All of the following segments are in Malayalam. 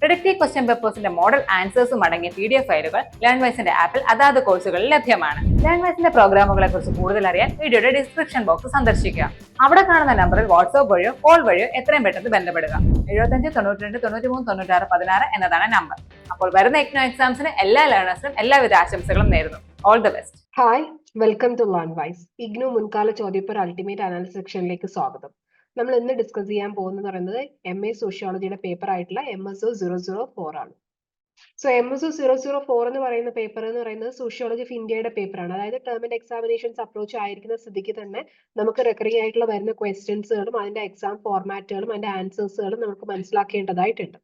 പ്രിഡിക്റ്റീവ് ക്വസ്റ്റ്യൻ പേപ്പേഴ്സിന്റെ മോഡൽ ആൻസേഴ്സും അടങ്ങിയ പി ഡി എഫ് ഫയലുകൾ ലേൺവൈസിന്റെ ആപ്പിൽ അതാത് കോഴ്സുകളിൽ ലഭ്യമാണ്. ലേൺവൈസിന്റെ പ്രോഗ്രാമുകളെ കുറിച്ച് കൂടുതൽ അറിയാൻ വീഡിയോയുടെ ഡിസ്ക്രിപ്ഷൻ ബോക്സ് സന്ദർശിക്കുക. അവിടെ കാണുന്ന നമ്പറിൽ വാട്സ്ആപ്പ് വഴിയോ കോൾ വഴിയോ എത്രയും പെട്ടെന്ന് ബന്ധപ്പെടുക. എഴുപത്തഞ്ച് തൊണ്ണൂറ്റി രണ്ട് തൊണ്ണൂറ്റി മൂന്ന് തൊണ്ണൂറ്റാറ് പതിനാറ് എന്നതാണ് നമ്പർ അപ്പോൾ വരുന്ന എക്നോ എക്സാംസിന് എല്ലാ ലേണേഴ്സിനും എല്ലാവിധ ആശംസകളും നേരുന്നു. All the best hi welcome to learn wise IGNOU മുൻകാല ചോദ്യപ്പർ അൾട്ടിമേറ്റ് അനാലിസിസ് സെക്ഷനിലേക്ക് സ്വാഗതം. നമ്മൾ ഇന്ന് ഡിസ്കസ് ചെയ്യാൻ പോകുന്നത് പറയുന്നത് എം എ സോഷ്യോളജിയുടെ പേപ്പർ ആയിട്ടുള്ള M S O zero zero four ആണ്. So M S O zero zero four എന്ന് പറയുന്ന പേപ്പർ എന്ന് പറയുന്നത് സോഷ്യോളജി ഓഫ് ഇന്ത്യയുടെ പേപ്പറാണ് അതായത് ടേം ആൻഡ് എക്സാമിനേഷൻസ് അപ്രോച്ച് ആയിരിക്കുന്ന സ്ഥിതിക്ക് തന്നെ നമുക്ക് റെക്കറിംഗ് ആയിട്ടുള്ള വരുന്ന ക്വസ്റ്റ്യൻസുകളും അതിന്റെ എക്സാം ഫോർമാറ്റുകളും അതിന്റെ ആൻസേഴ്സുകളും നമുക്ക് മനസ്സിലാക്കേണ്ടതായിട്ടുണ്ട്.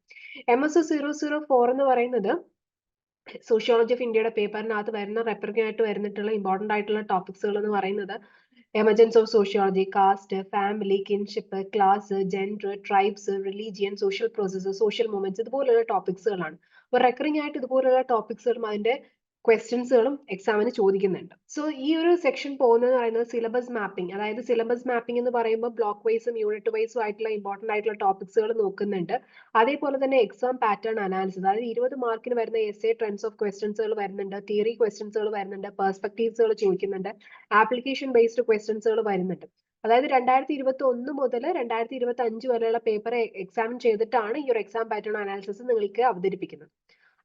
M S O zero zero four എന്ന് പറയുന്നത് സോഷ്യോളജി ഓഫ് ഇന്ത്യയുടെ പേപ്പറിനകത്ത് വരുന്ന റെപ്പറിംഗ് ആയിട്ട് വരുന്നിട്ടുള്ള ഇമ്പോർട്ടന്റ് ആയിട്ടുള്ള ടോപ്പിക്സുകൾ എന്ന് പറയുന്നത് emergence of sociology caste family kinship class gender tribes religion social process social movements ഇതുപോലുള്ള ടോപ്പിക്സുകളാണ് അപ്പോൾ റെക്കറിംഗ് ആയിട്ട് ഇതുപോലുള്ള ടോപ്പിക്സുകളും അതിന്റെ ക്വസ്റ്റ്യൻസുകളും എക്സാമിന് ചോദിക്കുന്നുണ്ട്. സോ ഈ ഒരു സെക്ഷൻ പോകുന്നത് പറയുന്നത് സിലബസ് മാപ്പിംഗ് അതായത് സിലബസ് മാപ്പിംഗ് എന്ന് പറയുമ്പോൾ ബ്ലോക്ക് വൈസും യൂണിറ്റ് വൈസും ആയിട്ടുള്ള ഇമ്പോർട്ടന്റ് ആയിട്ടുള്ള ടോപ്പിക്സുകൾ നോക്കുന്നുണ്ട്. അതേപോലെ തന്നെ എക്സാം പാറ്റേൺ അനാലിസിസ് അതായത് ഇരുപത് മാർക്കിന് വരുന്ന എസ് എ ട്രെൻഡ്സ് ഓഫ് ക്വസ്റ്റ്യൻസുകൾ വരുന്നുണ്ട്. തിയറി ക്വസ്റ്റ്യൻസുകൾ വരുന്നുണ്ട്. പെർസ്പെക്ടീവ്സുകൾ ചോദിക്കുന്നുണ്ട്. ആപ്ലിക്കേഷൻ ബേസ്ഡ് ക്വസ്റ്റ്യൻസുകൾ വരുന്നുണ്ട്. അതായത് രണ്ടായിരത്തി ഇരുപത്തി ഒന്ന് മുതൽ രണ്ടായിരത്തി ഇരുപത്തി അഞ്ച് വരെയുള്ള പേപ്പർ എക്സാമിൻ ചെയ്തിട്ടാണ് ഈ ഒരു എക്സാം പാറ്റേൺ അനാലിസിസ് നിങ്ങൾക്ക് അവതരിപ്പിക്കുന്നത്.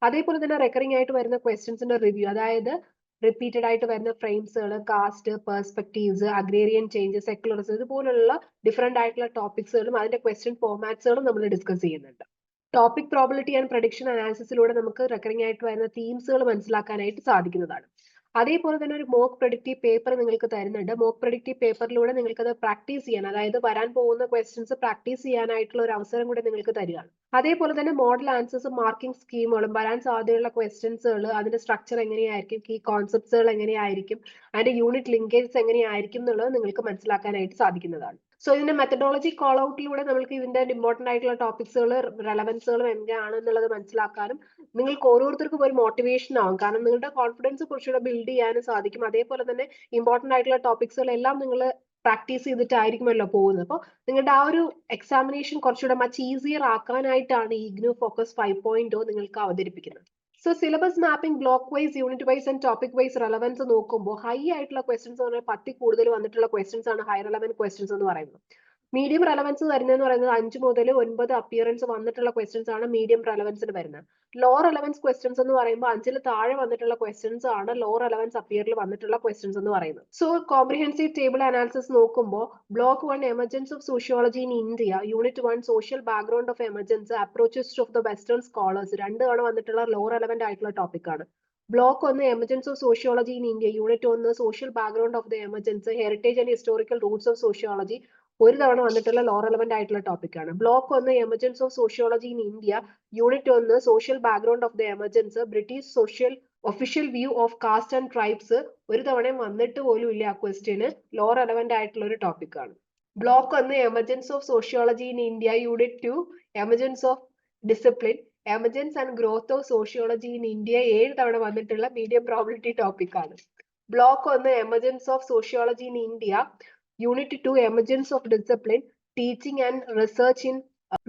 അതേപോലെ തന്നെ റെക്കറിംഗ് ആയിട്ട് വരുന്ന ക്വസ്റ്റ്യൻസിന്റെ റിവ്യൂ അതായത് റിപ്പീറ്റഡ് ആയിട്ട് വരുന്ന ഫ്രെയിംസുകൾ caste perspectives agrarian changes secularism ഇതുപോലുള്ള ഡിഫറെന്റ് ആയിട്ടുള്ള ടോപ്പിക്സുകളും അതിന്റെ ക്വസ്റ്റ്യൻ ഫോർമാറ്റ്സുകളും നമ്മൾ ഡിസ്കസ് ചെയ്യുന്നുണ്ട്. ടോപ്പിക് പ്രോബിലിറ്റി ആൻഡ് പ്രഡിക്ഷൻ അനാലിസിസിലൂടെ നമുക്ക് റെക്കറിംഗ് ആയിട്ട് വരുന്ന തീംസുകൾ മനസ്സിലാക്കാനായിട്ട് സാധിക്കുന്നതാണ്. അതേപോലെ തന്നെ ഒരു മോക്ക് പ്രൊഡിക്റ്റീവ് പേപ്പർ നിങ്ങൾക്ക് തരുന്നുണ്ട്. മോക്ക് പ്രൊഡിക്റ്റീവ് പേപ്പറിലൂടെ നിങ്ങൾക്ക് അത് പ്രാക്ടീസ് ചെയ്യാൻ അതായത് വരാൻ പോകുന്ന ക്വസ്റ്റ്യൻസ് പ്രാക്ടീസ് ചെയ്യാനായിട്ടുള്ള ഒരു അവസരം കൂടെ നിങ്ങൾക്ക് തരികയാണ്. അതേപോലെ തന്നെ മോഡൽ ആൻസേഴ്സും മാർക്കിംഗ് സ്കീമുകളും വരാൻ സാധ്യതയുള്ള ക്വസ്റ്റ്യൻസുകൾ അതിന്റെ സ്ട്രക്ചർ എങ്ങനെയായിരിക്കും കീ കോൺസെപ്റ്റ്സുകൾ എങ്ങനെയായിരിക്കും അതിന്റെ യൂണിറ്റ് ലിങ്കേജസ് എങ്ങനെയായിരിക്കും എന്നുള്ളത് നിങ്ങൾക്ക് മനസ്സിലാക്കാനായിട്ട് സാധിക്കുന്നതാണ്. സോ ഇതിന്റെ മെത്തഡോളജി കോൾ ഔട്ടിലൂടെ നമുക്ക് ഇതിന്റെ ഇമ്പോർട്ടന്റ് ആയിട്ടുള്ള ടോപ്പിക്സുകൾ റെലവൻസുകളും എങ്ങനെയാണ് എന്നുള്ളത് മനസ്സിലാക്കാനും നിങ്ങൾക്ക് ഓരോരുത്തർക്കും ഒരു മോട്ടിവേഷൻ ആവും. കാരണം നിങ്ങളുടെ കോൺഫിഡൻസ് കുറച്ചുകൂടെ ബിൽഡ് ചെയ്യാനും സാധിക്കും. അതേപോലെ തന്നെ ഇമ്പോർട്ടന്റ് ആയിട്ടുള്ള ടോപ്പിക്സുകൾ എല്ലാം നിങ്ങൾ പ്രാക്ടീസ് ചെയ്തിട്ടായിരിക്കുമല്ലോ പോകുന്നത്. അപ്പോൾ നിങ്ങളുടെ ആ ഒരു എക്സാമിനേഷൻ കുറച്ചുകൂടെ മച്ച് ഈസിയർ ആക്കാനായിട്ടാണ് ഈ ഇഗ്നു ഫോക്കസ് ഫൈവ് പോയിന്റ് നിങ്ങൾക്ക് അവതരിപ്പിക്കുന്നത്. So syllabus mapping block wise unit wise and topic wise relevance നോക്കുമ്പോൾ ഹൈ ആയിട്ടുള്ള ക്വസ്റ്റൻസ് എന്ന് പറഞ്ഞാൽ പത്തി കൂടുതൽ വന്നിട്ടുള്ള ക്വസ്റ്റൻസ് ആണ് ഹൈ റെലവന്റ് ക്വസ്റ്റൻസ് എന്ന് പറയുന്നത്. മീഡിയം റെലവൻസ് വരുന്നതെന്ന് പറയുന്നത് അഞ്ച് മുതൽ ഒൻപത് അപ്പിയറൻസ് വന്നിട്ടുള്ള ക്വസ്റ്റ്യൻസ് ആണ് മീഡിയം റെലവൻസിന് വരുന്നത്. ലോ റെലവൻസ് ക്വസ്റ്റ്യൻസ് എന്ന് പറയുമ്പോൾ അഞ്ചിൽ താഴെ വന്നിട്ടുള്ള ക്വസ്റ്റ്യൻസ് ആണ് ലോ റെലവൻസ് അപ്പിയറിൽ വന്നിട്ടുള്ള ക്വസ്റ്റ്യൻസ് എന്ന് പറയുന്നത്. സോ കോംപ്രിഹെൻസീവ് ടേബിൾ അനാലിസിസ് നോക്കുമ്പോൾ block one emergence of sociology in India unit one social background of emergence approaches of the western scholars രണ്ട് തവണ വന്നിട്ടുള്ള ലോ റെലവന്റ് ആയിട്ടുള്ള ടോപ്പിക് ആണ്. ബ്ലോക്ക് ഒന്ന് emergence of sociology in India unit ഒന്ന് social background of the emergence heritage and historical roots of sociology ഒരു തവണ വന്നിട്ടുള്ള ലോ റെലവെന്റ് ആയിട്ടുള്ള ടോപ്പിക് ആണ്. ബ്ലോക്ക് ഒന്ന് emergence of sociology in India unit ഒന്ന് social background of the emergence British social official view of caste and tribes ഒരു തവണയും വന്നിട്ട് പോലും ഇല്ല ആ ക്വസ്റ്റ്യന് ലോ റെലവെന്റ് ആയിട്ടുള്ള ഒരു ടോപ്പിക് ആണ്. ബ്ലോക്ക് ഒന്ന് emergence of sociology in India unit two emergence of discipline emergence and growth of sociology in India ഏഴ് തവണ വന്നിട്ടുള്ള മീഡിയം പ്രോബിലിറ്റി ടോപ്പിക് ആണ്. ബ്ലോക്ക് ഒന്ന് emergence of sociology in India unit two emergence of discipline teaching and research in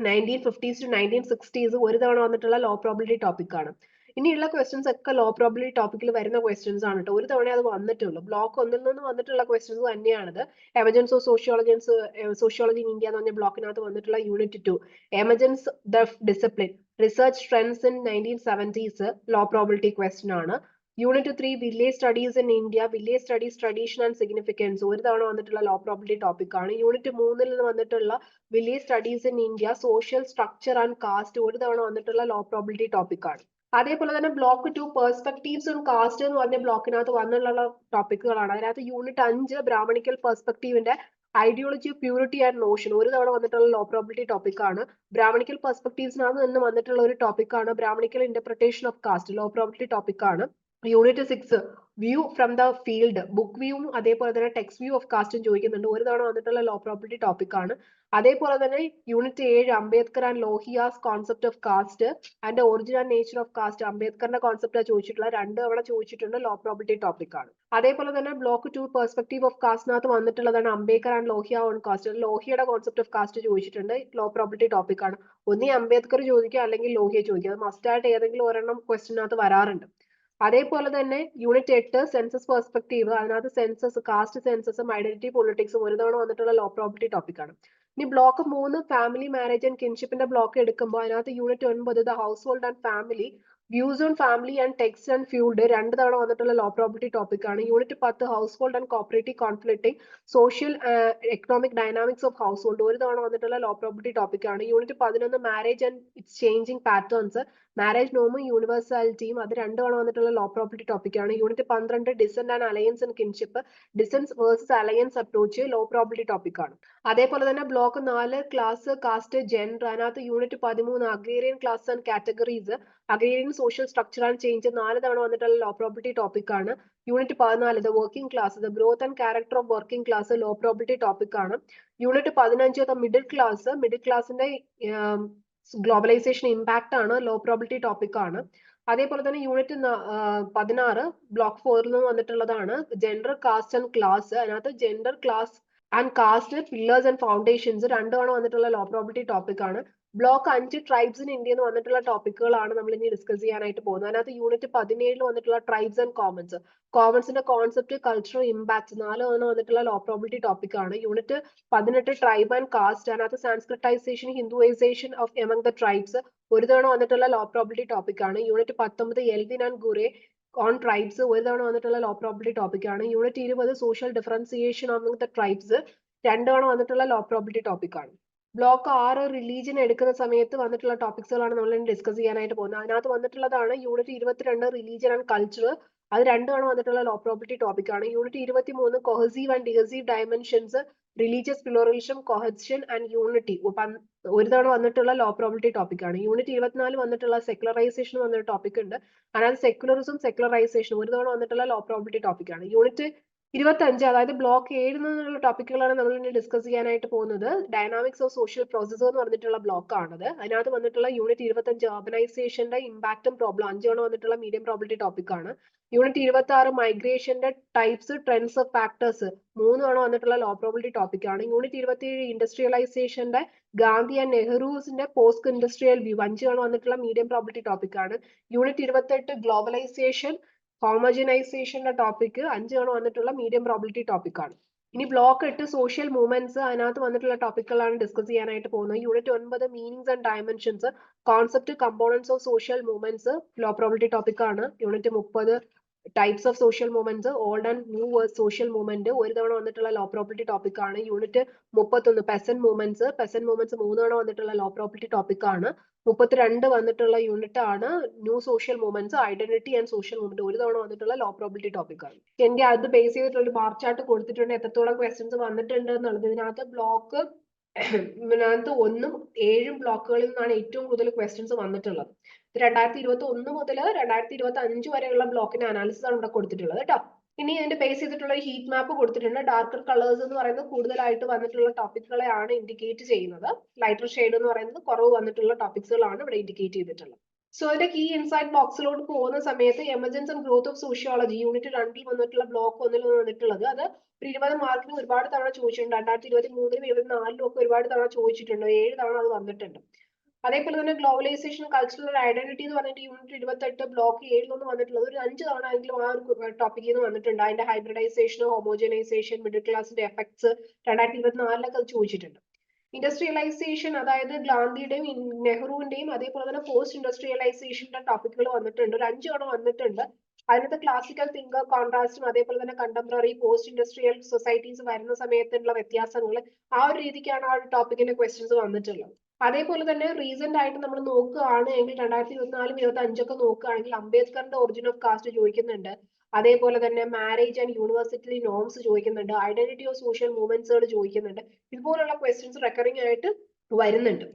nineteen fifties to nineteen sixties ഒരു തവണ വന്നിട്ടുള്ള ലോ പ്രോബിലിറ്റി ടോപ്പിക് ആണ്. ഇനിയുള്ള ക്വസ്റ്റ്യൻസ് ഒക്കെ ലോ പ്രോബിലിറ്റി ടോപ്പിക്കിൽ വരുന്ന ക്വസ്റ്റ്യൻസ് ആണ് കേട്ടോ ഒരു തവണ അത് വന്നിട്ടുള്ളൂ. ബ്ലോക്ക് ഒന്നിൽ നിന്ന് വന്നിട്ടുള്ള ക്വസ്റ്റ്യൻസ് തന്നെയാണത്. എമർജൻസ് ഓഫ് സോഷ്യോളജൻസ് സോഷ്യോളജി ഇൻ ഇന്ത്യ എന്ന് പറഞ്ഞ ബ്ലോക്കിനകത്ത് വന്നിട്ടുള്ള unit two emergence the discipline research trends in nineteen seventies low probability question ആണ്. Unit three village studies in India village studies tradition and significance ഒരു തവണ വന്നിട്ടുള്ള ലോ പ്രോബിലിറ്റി ടോപ്പിക് ആണ്. യൂണിറ്റ് മൂന്നിൽ നിന്ന് വന്നിട്ടുള്ള village studies in India social structure and caste ഒരു തവണ വന്നിട്ടുള്ള ലോ പ്രോബിലിറ്റി ടോപ്പിക് ആണ്. അതേപോലെ തന്നെ block two perspectives on caste എന്ന് പറഞ്ഞ ബ്ലോക്കിനകത്ത് വന്നിട്ടുള്ള ടോപ്പിക്കുകളാണ് അതിനകത്ത് യൂണിറ്റ് അഞ്ച് ബ്രാഹ്മണിക്കൽ പെർസ്പെക്ടീവിന്റെ ഐഡിയോളജി പ്യൂരിറ്റി ആൻഡ് നോഷൻ ഒരു തവണ വന്നിട്ടുള്ള ലോ പ്രോബിലിറ്റി ടോപ്പിക് ആണ്. ബ്രാഹ്മണിക്കൽ പെർസ്പെക്ടീവ്സിനകത്ത് നിന്ന് വന്നിട്ടുള്ള ഒരു ടോപ്പിക് ആണ്. Brahmanical interpretation of caste low probability topic ആണ്. Unit six view from the field book വ്യൂവും അതേപോലെ തന്നെ ടെക്സ്റ്റ് വ്യൂ ഓഫ് കാസ്റ്റും ചോദിക്കുന്നുണ്ട്. ഒരു തവണ വന്നിട്ടുള്ള ലോ പ്രോപ്പർട്ടി ടോപ്പിക് ആണ്. അതേപോലെ തന്നെ യൂണിറ്റ് ഏഴ് Ambedkar and Lohia's concept of caste and and nature of caste അംബേദ്കറിന്റെ concept ചോദിച്ചിട്ടുള്ള രണ്ട് തവണ ചോദിച്ചിട്ടുണ്ട് ലോ പ്രോപ്പർട്ടി ടോപ്പിക് ആണ്. അതേപോലെ തന്നെ ബ്ലോക്ക് ടു പെർസ്പെക്ടീവ് ഓഫ് കാസ്റ്റിനകത്ത് വന്നിട്ടുള്ളതാണ് Ambedkar and Lohia on caste ലോഹിയുടെ concept of caste ചോദിച്ചിട്ടുണ്ട്. ലോ പ്രോപ്പർട്ടി ടോപ്പിക് ആണ്. ഒന്നീ അംബേദ്കർ ചോദിക്കുക അല്ലെങ്കിൽ ലോഹിയ ചോദിക്കുക. അത് മസ്റ്റ് ആയിട്ട് ഏതെങ്കിലും ഒരെണ്ണം ക്വസ്റ്റിനകത്ത് വരാറുണ്ട്. അതേപോലെ തന്നെ യൂണിറ്റ് എട്ട് സെൻസസ് പെർസ്പെക്ടീവ് അതിനകത്ത് സെൻസസ് കാസ്റ്റ് സെൻസസും ഐഡന്റിറ്റി പൊളിറ്റിക്സും ഒരു തവണ വന്നിട്ടുള്ള ലോ പ്രോപ്പർട്ടി ടോപ്പിക് ആണ്. ഇനി ബ്ലോക്ക് മൂന്ന് ഫാമിലി മാരേജ് ആൻഡ് കിൻഷിപ്പിന്റെ ബ്ലോക്ക് എടുക്കുമ്പോൾ അതിനകത്ത് യൂണിറ്റ് ഒൻപത് the household and family views on family and texts and feud രണ്ട് തവണ വന്നിട്ടുള്ള ലോ പ്രോപ്പർട്ടി ടോപ്പിക് ആണ്. യൂണിറ്റ് പത്ത് household and cooperative conflicting social economic dynamics of household ഒരു തവണ വന്നിട്ടുള്ള ലോ പ്രോപ്പർട്ടി ടോപ്പിക് ആണ്. യൂണിറ്റ് പതിനൊന്ന് marriage and its changing patterns marriage നോമും യൂണിവേഴ്സാലിറ്റിയും അത് രണ്ടുമാണ് വന്നിട്ടുള്ള ലോ പ്രോപ്പർട്ടി ടോപ്പിക് ആണ്. യൂണിറ്റ് പന്ത്രണ്ട് descent and alliance and kinship descents versus alliance approach low property topic ആണ്. അതേപോലെ തന്നെ ബ്ലോക്ക് നാല് ക്ലാസ് കാസ്റ്റ് ജെൻഡർ അതിനകത്ത് യൂണിറ്റ് പതിമൂന്ന് agrarian class and categories agrarian social structure and change നാല് തവണ വന്നിട്ടുള്ള ലോ പ്രോപ്പർട്ടി ടോപ്പിക് ആണ്. യൂണിറ്റ് പതിനാല് the working class the growth and character of working class low property topic ആണ്. യൂണിറ്റ് പതിനഞ്ച് ദ മിഡിൽ ക്ലാസ് മിഡിൽ ക്ലാസിന്റെ ഗ്ലോബലൈസേഷൻ ഇമ്പാക്ട് ആണ് ലോ പ്രോബിലിറ്റി ടോപ്പിക് ആണ്. അതേപോലെ തന്നെ യൂണിറ്റ് പതിനാറ് ബ്ലോക്ക് ഫോറിൽ നിന്ന് വന്നിട്ടുള്ളതാണ് ജെൻഡർ കാസ്റ്റ് ആൻഡ് ക്ലാസ് അതിനകത്ത് gender class and caste pillars and foundations രണ്ടുമാണ് വന്നിട്ടുള്ള ലോ പ്രോബിലിറ്റി ടോപ്പിക് ആണ്. ബ്ലോക്ക് അഞ്ച് ട്രൈബ്സ് ഇൻ ഇന്ത്യ എന്ന് വന്നിട്ടുള്ള ടോപ്പിക്കുകളാണ് നമ്മൾ ഇനി ഡിസ്കസ് ചെയ്യാനായിട്ട് പോകുന്നത്. അതിനകത്ത് യൂണിറ്റ് പതിനേഴിൽ വന്നിട്ടുള്ള ട്രൈബ്സ് ആൻഡ് കോമൺസ് കോമൺസിന്റെ കോൺസെപ്റ്റ് കൾച്ചറൽ ഇമ്പാക്ട് നാല് തവണ വന്നിട്ടുള്ള ലോ പ്രോബിലിറ്റി ടോപ്പിക് ആണ്. യൂണിറ്റ് പതിനെട്ട് ട്രൈബ് ആൻഡ് കാസ്റ്റ് അതിനകത്ത് Sanskritisation Hinduisation of among the tribes ഒരു തവണ വന്നിട്ടുള്ള ലോ പ്രോബിലിറ്റി ടോപ്പിക് ആണ്. യൂണിറ്റ് പത്തൊമ്പത് Elwin and Ghurye on tribes ഒരു തവണ വന്നിട്ടുള്ള ലോ പ്രോബിലിറ്റി ടോപ്പിക് ആണ്. യൂണിറ്റ് ഇരുപത് social differentiation of the tribes രണ്ട് തവണ വന്നിട്ടുള്ള ലോ പ്രോബിലിറ്റി ടോപ്പിക് ആണ്. ബ്ലോക്ക് ആറ് റിലീജിയൻ എടുക്കുന്ന സമയത്ത് വന്നിട്ടുള്ള ടോപ്പിക്സുകളാണ് നമ്മൾ ഡിസ്കസ് ചെയ്യാനായിട്ട് പോകുന്നത്. അതിനകത്ത് വന്നിട്ടുള്ളതാണ് യൂണിറ്റ് ഇരുപത്തിരണ്ട് റിലീജിയൻ ആൻഡ് കൾച്ചർ അത് രണ്ടുമാണ് വന്നിട്ടുള്ള ലോ പ്രോപ്പർട്ടി ടോപ്പിക് ആണ്. യൂണിറ്റ് ഇരുപത്തി മൂന്ന് cohesive and dehesive dimensions religious pluralism cohesion and unity ഒരു തവണ വന്നിട്ടുള്ള ലോ പ്രോബിലിറ്റി ടോപ്പിക് ആണ്. യൂണിറ്റ് ഇരുപത്തിനാല് വന്നിട്ടുള്ള സെക്കുലറൈസേഷൻ വന്നൊരു ടോപ്പിക് ഉണ്ട്. അതായത് സെക്കുലറിസം സെക്കുലറൈസേഷൻ ഒരു തവണ വന്നിട്ടുള്ള ലോ പ്രോബിലിറ്റി ടോപ്പിക് ആണ്. യൂണിറ്റ് ഇരുപത്തഞ്ച് അതായത് ബ്ലോക്ക് ഏഴിൽ നിന്നുള്ള ടോപ്പിക്കുകളാണ് നമ്മൾ ഇനി ഡിസ്കസ് ചെയ്യാനായിട്ട് പോകുന്നത്. ഡൈനാമിക്സ് ഓഫ് സോഷ്യൽ പ്രോസസ് എന്ന് പറഞ്ഞിട്ടുള്ള ബ്ലോക്ക് ആണത്. അതിനകത്ത് വന്നിട്ടുള്ള യൂണിറ്റ് ഇരുപത്തഞ്ച് ഓർഗനൈസേഷന്റെ ഇമ്പാക്റ്റും പ്രോബ്ലം അഞ്ചോണം വന്നിട്ടുള്ള മീഡിയം പ്രോബിലിറ്റി ടോപ്പിക് ആണ്. യൂണിറ്റ് ഇരുപത്തി ആറ് മൈഗ്രേഷന്റെ ടൈപ്സ് ട്രെൻഡ്സ് ഓഫ് ഫാക്ടേഴ്സ് മൂന്നാണ് വന്നിട്ടുള്ള ലോ പ്രോബിലിറ്റി ടോപ്പിക് ആണ്. യൂണിറ്റ് ഇരുപത്തിയേഴ് ഇൻഡസ്ട്രിയലൈസേഷന്റെ ഗാന്ധി ആൻഡ് നെഹ്റൂസിന്റെ പോസ്റ്റ് ഇൻഡസ്ട്രിയൽ വ്യൂ അഞ്ചാണ് വന്നിട്ടുള്ള മീഡിയം പ്രോബിലിറ്റി ടോപ്പിക് ആണ്. യൂണിറ്റ് ഇരുപത്തെട്ട് ഗ്ലോബലൈസേഷൻ ഹോമജനൈസേഷന്റെ ടോപ്പിക് അഞ്ച് തവണ വന്നിട്ടുള്ള മീഡിയം പ്രോബിലിറ്റി ടോപ്പിക്കാണ് ഇനി ബ്ലോക്ക് എട്ട് സോഷ്യൽ മൂവ്മെന്റ്സ് അതിനകത്ത് വന്നിട്ടുള്ള ടോപ്പിക്കുകളാണ് ഡിസ്കസ് ചെയ്യാനായിട്ട് പോകുന്നത്. യൂണിറ്റ് ഒൻപത് meanings and dimensions concept components of social movements low probability ടോപ്പിക്കാണ് യൂണിറ്റ് മുപ്പത് types of social movements old and new social movement ഒരു തവണ വന്നിട്ടുള്ള ലോ പ്രോപ്പർട്ടി ടോപ്പിക് ആണ്. യൂണിറ്റ് മുപ്പത്തൊന്ന് പെസൻ മൂവ്മെന്റ്സ് പെസൻ മൂവ്മെന്റ്സ് മൂന്ന് തവണ വന്നിട്ടുള്ള ലോ പ്രോപ്പർട്ടി ടോപ്പിക് ആണ്. മുപ്പത്തിരണ്ട് വന്നിട്ടുള്ള യൂണിറ്റ് ആണ് new social movements identity and social movement ഒരു തവണ വന്നിട്ടുള്ള ലോ പ്രോബിലിറ്റി ടോപ്പിക് ആണ്. എന്റെ അത് ബേസ് ചെയ്തിട്ടുള്ള ഒരു ബാർ ചാർട്ട് കൊടുത്തിട്ടുണ്ട്. എത്രത്തോളം ക്വസ്റ്റ്യൻസ് വന്നിട്ടുണ്ട് എന്നുള്ളത്. ഇതിനകത്ത് ബ്ലോക്ക് ഇതിനകത്ത് ഒന്നും ഏഴും ബ്ലോക്കുകളിൽ നിന്നാണ് ഏറ്റവും കൂടുതൽ ക്വസ്റ്റ്യൻസ് വന്നിട്ടുള്ളത്. രണ്ടായിരത്തി ഇരുപത്തി ഒന്ന് മുതൽ രണ്ടായിരത്തി ഇരുപത്തി അഞ്ച് വരെയുള്ള ബ്ലോക്കിന്റെ അനാലിസിസ് ആണ് ഇവിടെ കൊടുത്തിട്ടുള്ളത് കേട്ടോ. ഇനി ഇതിന്റെ ബേസ് ചെയ്തിട്ടുള്ള ഒരു ഹീറ്റ് മാപ്പ് കൊടുത്തിട്ടുണ്ട്. ഡാർക്കർ കളേഴ്സ് എന്ന് പറയുന്നത് കൂടുതലായിട്ട് വന്നിട്ടുള്ള ടോപ്പിക്കുകളെയാണ് ഇൻഡിക്കേറ്റ് ചെയ്യുന്നത്. ലൈറ്റർ ഷെയ്ഡ് എന്ന് പറയുന്നത് കുറവ് വന്നിട്ടുള്ള ടോപ്പിക്സുകളാണ് ഇവിടെ ഇൻഡിക്കേറ്റ് ചെയ്തിട്ടുള്ളത്. സോ അതിന്റെ കീ ഇൻസൈറ്റ് ബോക്സിലോട്ട് പോകുന്ന സമയത്ത് emergence and growth of sociology unit രണ്ടിൽ വന്നിട്ടുള്ള ബ്ലോക്ക് ഒന്നിൽ വന്നിട്ടുള്ളത്. അത് ഇരുപത് മാർക്കിന് ഒരുപാട് തവണ ചോദിച്ചിട്ടുണ്ട്. രണ്ടായിരത്തി ഇരുപത്തി മൂന്നിലും ഇരുപത്തി നാലിലും ഒക്കെ ഒരുപാട് തവണ ചോദിച്ചിട്ടുണ്ട്. ഏഴ് തവണ അത് വന്നിട്ടുണ്ട്. അതേപോലെ തന്നെ ഗ്ലോബലൈസേഷൻ കൾച്ചറൽ ഐഡന്റിറ്റി എന്ന് പറഞ്ഞിട്ട് യൂണിറ്റ് ഇരുപത്തെട്ട് ബ്ലോക്ക് ഏഴിലൊന്നും വന്നിട്ടുള്ളത് ഒരു അഞ്ച് തവണ എങ്കിലും ആ ഒരു ടോപ്പിക്കിൽ നിന്ന് വന്നിട്ടുണ്ട്. അതിന്റെ ഹൈബ്രിഡൈസേഷൻ ഹോമോജനൈസേഷൻ മിഡിൽ ക്ലാസിന്റെ എഫക്ട്സ് രണ്ടായിരത്തി ഇരുപത്തിനാലിലൊക്കെ അത് ചോദിച്ചിട്ടുണ്ട്. ഇൻഡസ്ട്രിയലൈസേഷൻ അതായത് ഗാന്ധിയുടെയും നെഹ്റുവിന്റെയും അതേപോലെ തന്നെ പോസ്റ്റ് ഇൻഡസ്ട്രിയലൈസേഷന്റെ ടോപ്പിക്കുകൾ വന്നിട്ടുണ്ട്. ഒരു അഞ്ച് തവണ വന്നിട്ടുണ്ട്. അതിനകത്ത് ക്ലാസിക്കൽ തിങ്കർ കോൺട്രാസ്റ്റും അതേപോലെ തന്നെ കണ്ടംപററി പോസ്റ്റ് ഇൻഡസ്ട്രിയൽ സൊസൈറ്റീസ് വരുന്ന സമയത്തുള്ള വ്യത്യാസങ്ങൾ ആ ഒരു രീതിക്കാണ് ആ ഒരു ടോപ്പിക്കിന്റെ ക്വസ്റ്റ്യൻസ് വന്നിട്ടുള്ളത്. അതേപോലെ തന്നെ റീസെന്റ് ആയിട്ട് നമ്മൾ നോക്കുകയാണ് എങ്കിൽ രണ്ടായിരത്തി ഇരുപത്തിനാലും ഇരുപത്തി അഞ്ചൊക്കെ നോക്കുകയാണെങ്കിൽ അംബേദ്കറിന്റെ ഒറിജിൻ ഓഫ് കാസ്റ്റ് ചോദിക്കുന്നുണ്ട്. അതേപോലെ തന്നെ മാരേജ് ആൻഡ് യൂണിവേഴ്സിറ്റി നോംസ് ചോദിക്കുന്നുണ്ട് ഐഡന്റിറ്റി ഓഫ് സോഷ്യൽ മൂവ്മെന്റ്സുകൾ ചോദിക്കുന്നുണ്ട്. ഇതുപോലുള്ള ക്വസ്റ്റ്യൻസ് റെക്കറിംഗ് ആയിട്ട് വരുന്നുണ്ട്.